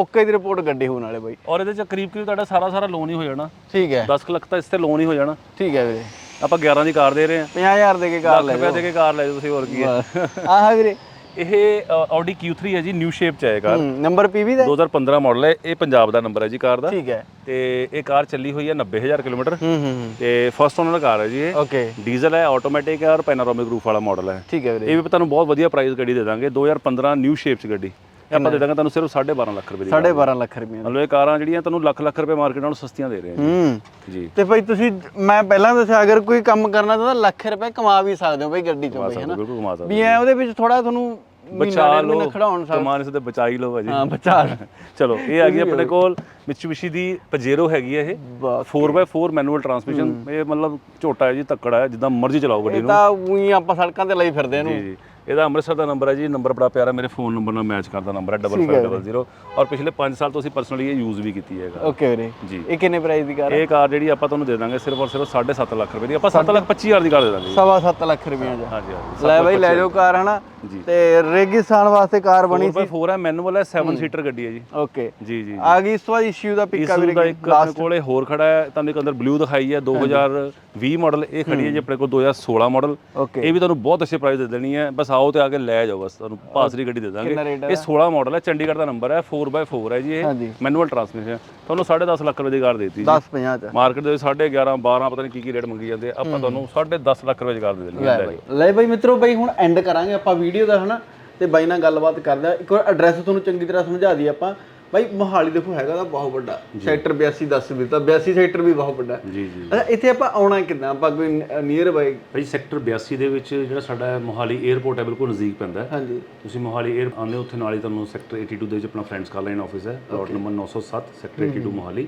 ਓਕੇ ਦੀ ਰਿਪੋਰਟ ਗੱਡੀ ਹੋਣ ਵਾਲੇ ਬਾਈ।
ਔਰ ਇਹਦੇ ਚ ਕਰੀਬ ਕਰੀਬ ਤੁਹਾਡਾ ਸਾਰਾ ਸਾਰਾ ਲੋਨ ਹੀ ਹੋ ਜਾਣਾ।
ਠੀਕ ਹੈ।
10 ਲੱਖ ਤਾਂ ਇਸ ਤੇ ਲੋਨ ਹੀ ਹੋ ਜਾਣਾ।
ਠੀਕ ਹੈ ਵੀਰੇ।
ਆਪਾਂ 11 ਦੀ ਕਾਰ ਦੇ ਰਹੇ ਹਾਂ।
50000 ਦੇ ਕੇ ਕਾਰ ਲੈ
ਲੱਖ ਰੁਪਏ ਦੇ ਕੇ ਕਾਰ ਲੈ ਜਾਓ ਤੁਸੀਂ ਹੋਰ ਕੀ ਹੈ।
ਆਹ ਵੀਰੇ।
ਇਹ ਆਡੀ Q3 ਹੈ ਜੀ ਨਿਊ ਸ਼ੇਪ ਚ ਹੈ ਕਾਰ
ਨੰਬਰ ਪੀਵੀ ਦਾ
2015 ਮਾਡਲ ਹੈ ਇਹ ਪੰਜਾਬ ਦਾ ਨੰਬਰ ਹੈ ਜੀ ਕਾਰ ਦਾ।
ਠੀਕ ਹੈ।
ਤੇ ਇਹ ਕਾਰ ਚੱਲੀ ਹੋਈ ਹੈ 90000 ਕਿਲੋਮੀਟਰ।
ਹੂੰ ਹੂੰ ਹੂੰ।
ਤੇ ਫਸਟ ਓਨਰ ਕਾਰ ਹੈ ਜੀ ਇਹ।
ਓਕੇ
ਡੀਜ਼ਲ ਹੈ ਆਟੋਮੈਟਿਕ ਹੈ ਔਰ ਪੈਨੋਰਾਮਿਕ ਰੂਫ ਵਾਲਾ ਮਾਡਲ ਹੈ।
ਠੀਕ ਹੈ ਵੀਰੇ।
ਇਹ ਵੀ ਤੁਹਾਨੂੰ ਬਹੁਤ ਵਧੀਆ ਪ੍ਰਾਈਸ ਗੱਡੀ ਦੇ ਦਾਂਗੇ। 2015 ਨਿਊ ਸ਼ੇਪ ਚ ਗੱਡੀ। ਆਪਾਂ ਦੇ ਦਾਂਗੇ ਤੁਹਾਨੂੰ ਸਿਰਫ 12.5 ਲੱਖ ਰੁਪਏ ਦੀ
12.5 ਲੱਖ ਰੁਪਏ
ਮਤਲਬ ਇਹ ਕਾਰਾਂ ਜਿਹੜੀਆਂ ਤੁਹਾਨੂੰ ਲੱਖ ਲੱਖ ਰੁਪਏ ਮਾਰਕੀਟ ਨਾਲੋਂ ਸਸਤੀਆਂ ਦੇ ਰਹੇ ਹਾਂ
ਹੂੰ।
ਜੀ।
ਤੇ ਭਾਈ ਤੁਸੀਂ ਮੈਂ ਪਹਿਲਾਂ ਦੱਸਿਆ ਅਗਰ ਕੋਈ ਕੰਮ ਕਰਨਾ ਤਾਂ ਲੱਖ ਰੁਪਏ ਕਮਾ ਵੀ ਸਕਦੇ ਹੋ ਭਾਈ ਗੱਡੀ ਚੋਂ ਭਾਈ
ਘੁਮਾ ਸਕਦੇ
ਵੀ ਐ ਉਹਦੇ ਵਿੱਚ ਥੋੜਾ ਤੁਹਾਨੂੰ
ਬਚਾ ਲਓ ਕਮਾਨ ਇਸ ਤੇ ਬਚਾ ਹੀ ਲਓ ਭਾਜੀ।
ਹਾਂ ਬਚਾ।
ਚਲੋ ਇਹ ਆ ਗਈ ਆਪਣੇ ਕੋਲ ਮਿਚੂਬਿਸ਼ੀ ਦੀ ਪਜੇਰੋ ਹੈਗੀ ਹੈ ਇਹ।
ਬਸ
4x4 ਮੈਨੂਅਲ ਟਰਾਂਸਮਿਸ਼ਨ ਇਹ ਮਤਲਬ ਝੋਟਾ ਹੈ ਜੀ ਤੱਕੜਾ ਹੈ ਜਿੱਦਾਂ ਮਰਜ਼ੀ ਚਲਾਓ ਗੱਡੀ
ਇਹ
ਨੂੰ।
ਤਾਂ ਉਹੀ ਆਪਾਂ ਸੜਕਾਂ ਤੇ ਲਈ ਫਿਰਦੇ ਇਹਨੂੰ।
ਜੀ ਜੀ। ਇਹਦਾ ਅੰਮ੍ਰਿਤਸਰ ਦਾ ਨੰਬਰ ਹੈ ਜੀ ਨੰਬਰ ਬੜਾ ਪਿਆਰਾ ਮੇਰੇ ਫੋਨ ਨੰਬਰ ਨਾਲ ਮੈਚ ਕਰਦਾ ਨੰਬਰ ਹੈ 5500 ਔਰ ਪਿਛਲੇ 5 ਸਾਲ ਤੋਂ ਅਸੀਂ ਪਰਸਨਲੀ ਇਹ ਯੂਜ਼ ਵੀ ਕੀਤੀ ਹੈਗਾ
ਓਕੇ ਵੀਰੇ।
ਜੀ।
ਇਹ ਕਿੰਨੇ ਪ੍ਰਾਈਸ ਦੀ ਕਾਰ ਹੈ?
ਇਹ ਕਾਰ ਜਿਹੜੀ ਆਪਾਂ ਤੁਹਾਨੂੰ ਦੇ ਦਾਂਗੇ ਸਿਰਫ ਔਰ ਸਿਰਫ 7.5 ਲੱਖ ਰੁਪਏ ਦੀ। ਆਪਾਂ 7 ਲੱਖ 25 ਹਜ਼ਾਰ ਦੀ ਕਾਰ ਦੇ ਦਾਂਗੇ ਜੀ।
ਸਵਾ ਸੱਤ ਲੱਖ ਰੁਪਏ ਦਾ।
ਹਾਂਜੀ ਹਾਂਜੀ।
ਲੈ ਬਾਈ ਲੈ ਜਾਓ ਕਾਰ ਹਨਾ। ਤੇ ਰੇਗਿਸਤਾਨ ਵਾਸਤੇ ਕਾਰ ਬਣੀ
4x4 ਹੈ ਮੈਨੂਅਲ ਹੈ 7 ਸੀਟਰ ਗੱਡੀ ਹੈ ਜੀ।
ਓਕੇ
ਜੀ ਜੀ
ਆ ਗਈ ਇਸ ਤੋਂ ਬਾਅਦ ਇਸ਼ੂ ਦਾ ਪਿੱਕਾ
ਦਾ ਇੱਕ ਆਪਣੇ ਕੋਲੇ ਹੋਰ ਖੜਾ ਹੈ ਤੁਹਾਨੂੰ ਇੱਕ ਅੰਦਰ ਬਲੂ ਦਿਖਾਈ ਹੈ 2020 ਮਾਡਲ ਇਹ ਖੜੀ ਹੈ ਜੀ ਆਪਣੇ ਕੋਲ 2016 ਮਾਡਲ ਇਹ ਵੀ ਤੁਹਾਨੂੰ ਬਹੁਤ ਅੱਛੇ ਪ੍ਰਾਈਸ ਦੇ ਦੇਣੀ ਹੈ। ਬਸ ਆਓ ਤੇ ਆ ਕੇ ਲੈ ਜਾਓ ਬਸ ਤੁਹਾਨੂੰ ਪਾਸਰੀ ਗੱਡੀ ਦੇ ਦਾਂਗੇ। ਇਹ 16 ਮਾਡਲ ਹੈ ਚੰਡੀਗੜ੍ਹ ਦਾ ਨੰਬਰ ਹੈ 4x4 ਹੈ ਜੀ। ਇਹ। ਮੈਨੂਅਲ ਟਰਾਂਸਮਿਸ਼ਨ ਤੁਹਾਨੂੰ 10.5 ਲੱਖ ਰੁਪਏ ਦੀ ਕਾਰ ਦੇਤੀ
10 50 ਚ।
ਮਾਰਕੀਟ ਦੇ ਵਿੱਚ 11.5 12 ਪਤਾ ਨਹੀਂ ਕੀ ਕੀ ਰੇਟ ਮੰਗੀ ਜਾਂਦੇ ਆ। ਆਪਾਂ ਤੁਹਾਨੂੰ 10.5 ਲੱਖ ਰੁਪਏ ਦੀ ਕਾਰ ਦੇ ਦੇਣੀ
ਲੈ
ਹੈ
ਬਾਈ। ਲੈ ਬਾਈ ਮਿੱਤਰੋ ਬਾਈ ਹੁਣ ਐਂਡ ਕਰਾਂਗੇ ਆਪਾਂ ਵੀਡੀਓ ਦਾ ਹਨਾ? ਤੇ ਬਾਈ ਨਾਲ ਗੱਲਬਾਤ ਕਰਦੇ ਆ। ਇੱਕ ਵਾਰ ਐਡਰੈਸ ਤੁਹਾਨੂੰ ਚੰਗੀ ਤਰ੍ਹਾਂ ਸਮਝਾ ਦਈਏ ਆਪਾਂ। ਬਾਈ ਮੋਹਾਲੀ ਦੇਖੋ ਹੈਗਾ ਤਾਂ ਬਹੁਤ ਵੱਡਾ। ਸੈਕਟਰ 82 ਦੱਸ ਦਿੱਤਾ। 82 ਸੈਕਟਰ ਵੀ ਬਹੁਤ ਵੱਡਾ।
ਜੀ ਜੀ।
ਅੱਛਾ ਇੱਥੇ ਆਪਾਂ ਆਉਣਾ ਕਿੱਦਾਂ? ਆਪਾਂ ਕੋਈ ਨੀਅਰ ਬਾਈ
ਭਾਈ ਸੈਕਟਰ 82 ਦੇ ਵਿੱਚ ਜਿਹੜਾ ਸਾਡਾ ਮੋਹਾਲੀ 에ਅਰਪੋਰਟ ਹੈ ਬਿਲਕੁਲ ਨਜ਼ਦੀਕ ਪੈਂਦਾ ਹੈ।
ਹਾਂਜੀ।
ਤੁਸੀਂ ਮੋਹਾਲੀ 에ਅਰ ਆਉਂਦੇ ਉੱਥੇ ਨਾਲ ਹੀ ਤੁਹਾਨੂੰ ਸੈਕਟਰ 82 ਦੇ ਵਿੱਚ ਆਪਣਾ ਫਰੈਂਡਸ ਕਾਰ ਲਾਈਨ ਆਫਿਸ ਹੈ। Plot number 907 sector 82 Mohali.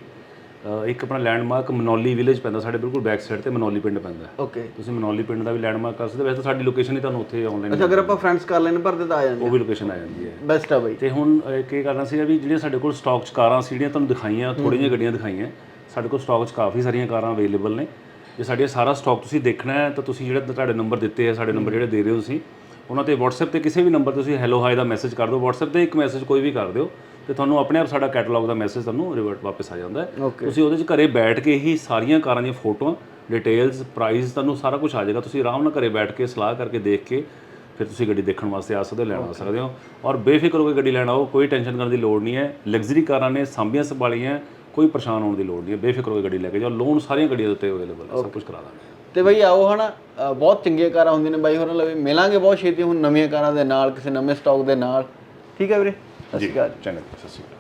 ਇੱਕ ਆਪਣਾ ਲੈਂਡਮਾਰਕ ਮਨੌਲੀ ਵਿਲੇਜ ਪੈਂਦਾ ਸਾਡੇ ਬਿਲਕੁਲ ਬੈਕ ਸਾਈਡ ਤੇ ਮਨੌਲੀ ਪਿੰਡ ਪੈਂਦਾ।
ਓਕੇ
ਤੁਸੀਂ ਮਨੌਲੀ ਪਿੰਡ ਦਾ ਵੀ ਲੈਂਡਮਾਰਕ ਕਰ ਸਕਦੇ। ਵੈਸੇ ਤਾਂ ਸਾਡੀ ਲੋਕੇਸ਼ਨ ਹੀ ਤੁਹਾਨੂੰ ਉੱਥੇ ਆਨਲਾਈਨ
ਅੱਛਾ ਅਗਰ ਆਪਾਂ ਫਰੈਂਡਸ ਕਰ ਲੈਣ ਭਰਦੇ ਤਾਂ ਆ ਜਾਂਦੇ
ਉਹ ਵੀ ਲੋਕੇਸ਼ਨ ਆ ਜਾਂਦੀ ਹੈ।
ਬੈਸਟ ਆ ਬਾਈ।
ਤੇ ਹੁਣ ਅ, ਕੀ ਕਰਨਾ ਸੀਗਾ ਵੀ ਜਿਹੜੀਆਂ ਸਾਡੇ ਕੋਲ ਸਟਾਕ 'ਚ ਕਾਰਾਂ ਸੀ ਜਿਹੜੀਆਂ ਤੁਹਾਨੂੰ ਦਿਖਾਈਆਂ ਜਿਹੀਆਂ ਗੱਡੀਆਂ ਦਿਖਾਈਆਂ ਸਾਡੇ ਕੋਲ ਸਟਾਕ 'ਚ ਕਾਫੀ ਸਾਰੀਆਂ ਕਾਰਾਂ ਅਵੇਲੇਬਲ ਨੇ। ਜੇ ਸਾਡੀਆਂ ਸਾਰਾ ਸਟਾਕ ਤੁਸੀਂ ਦੇਖਣਾ ਹੈ ਤਾਂ ਤੁਸੀਂ ਜਿਹੜੇ ਤੁਹਾਡੇ ਨੰਬਰ ਦਿੱਤੇ ਆ ਸਾਡੇ ਨੰਬਰ ਜਿਹੜੇ ਦੇ ਰਹੇ ਹੋ ਤੁਸੀਂ ਉਹਨਾਂ ਤੇ WhatsApp ਤੇ ਕਿਸੇ ਵੀ ਨੰਬਰ ਤੁਸੀਂ ਹੈਲੋ ਹਾਈ ਦਾ ਮੈਸੇਜ ਕਰ ਦਿਓ। WhatsApp ਤੇ ਇੱਕ ਮੈਸੇਜ ਕੋਈ ਵੀ ਕਰ ਦਿਓ। ਤੇ ਤੁਹਾਨੂੰ ਆਪਣੇ ਆਪ ਸਾਡਾ ਕੈਟਲੌਗ ਦਾ ਮੈਸੇਜ ਤੁਹਾਨੂੰ ਰਿਵਰਟ ਵਾਪਸ ਆ ਜਾਂਦਾ ਹੈ. ਤੁਸੀਂ ਉਹਦੇ 'ਚ ਘਰੇ ਬੈਠ ਕੇ ਹੀ ਸਾਰੀਆਂ ਕਾਰਾਂ ਦੀਆਂ ਫੋਟੋਆਂ ਡਿਟੇਲਸ ਪ੍ਰਾਈਸ ਤੁਹਾਨੂੰ ਸਾਰਾ ਕੁਝ ਆ ਜਾਏਗਾ। ਤੁਸੀਂ ਆਰਾਮ ਨਾਲ ਘਰੇ ਬੈਠ ਕੇ ਸਲਾਹ ਕਰਕੇ ਦੇਖ ਕੇ ਫਿਰ ਤੁਸੀਂ ਗੱਡੀ ਦੇਖਣ ਵਾਸਤੇ ਆ ਸਕਦੇ ਹੋ ਲੈਣ ਆ ਸਕਦੇ ਹੋ। ਔਰ ਬੇਫਿਕਰ ਹੋ ਕੇ ਗੱਡੀ ਲੈਣ ਆਓ ਕੋਈ ਟੈਨਸ਼ਨ ਕਰਨ ਦੀ ਲੋੜ ਨਹੀਂ ਹੈ। ਲਗਜ਼ਰੀ ਕਾਰਾਂ ਨੇ ਸਾਂਭੀਆਂ ਸੰਭਾਲੀਆਂ ਕੋਈ ਪਰੇਸ਼ਾਨ ਹੋਣ ਦੀ ਲੋੜ ਨਹੀਂ ਹੈ। ਬੇਫਿਕਰ ਹੋ ਕੇ ਗੱਡੀ ਲੈ ਕੇ ਜਾਓ। ਲੋਨ ਸਾਰੀਆਂ ਗੱਡੀਆਂ ਦੇ ਉੱਤੇ ਅਵੇਲੇਬਲ ਹੈ ਸਭ ਕੁਝ ਕਰਾ ਦਾਂਗੇ।
ਤੇ ਬਈ ਆਓ ਹਨਾ ਬਹੁਤ ਚੰਗੀਆਂ ਕਾਰਾਂ ਹੁੰਦੀਆਂ ਨੇ ਬਾਈ ਹੋਰਾਂ ਲਵੇ ਮਿਲਾਂਗੇ ਬਹੁਤ ਛੇਤੀ। ਹੁਣ ਨਵੀਆਂ ਕਾਰਾਂ ਦੇ ਨਾਲ ਕਿਸੇ ਨਵੇਂ ਸਟਾਕ ਦੇ ਨਾਲ। ਠੀਕ ਹੈ ਵੀਰੇ? ਸਤਿ ਸ਼੍ਰੀ ਅਕਾਲ
ਚੰਗਾ ਸਤਿ ਸ਼੍ਰੀ ਅਕਾਲ।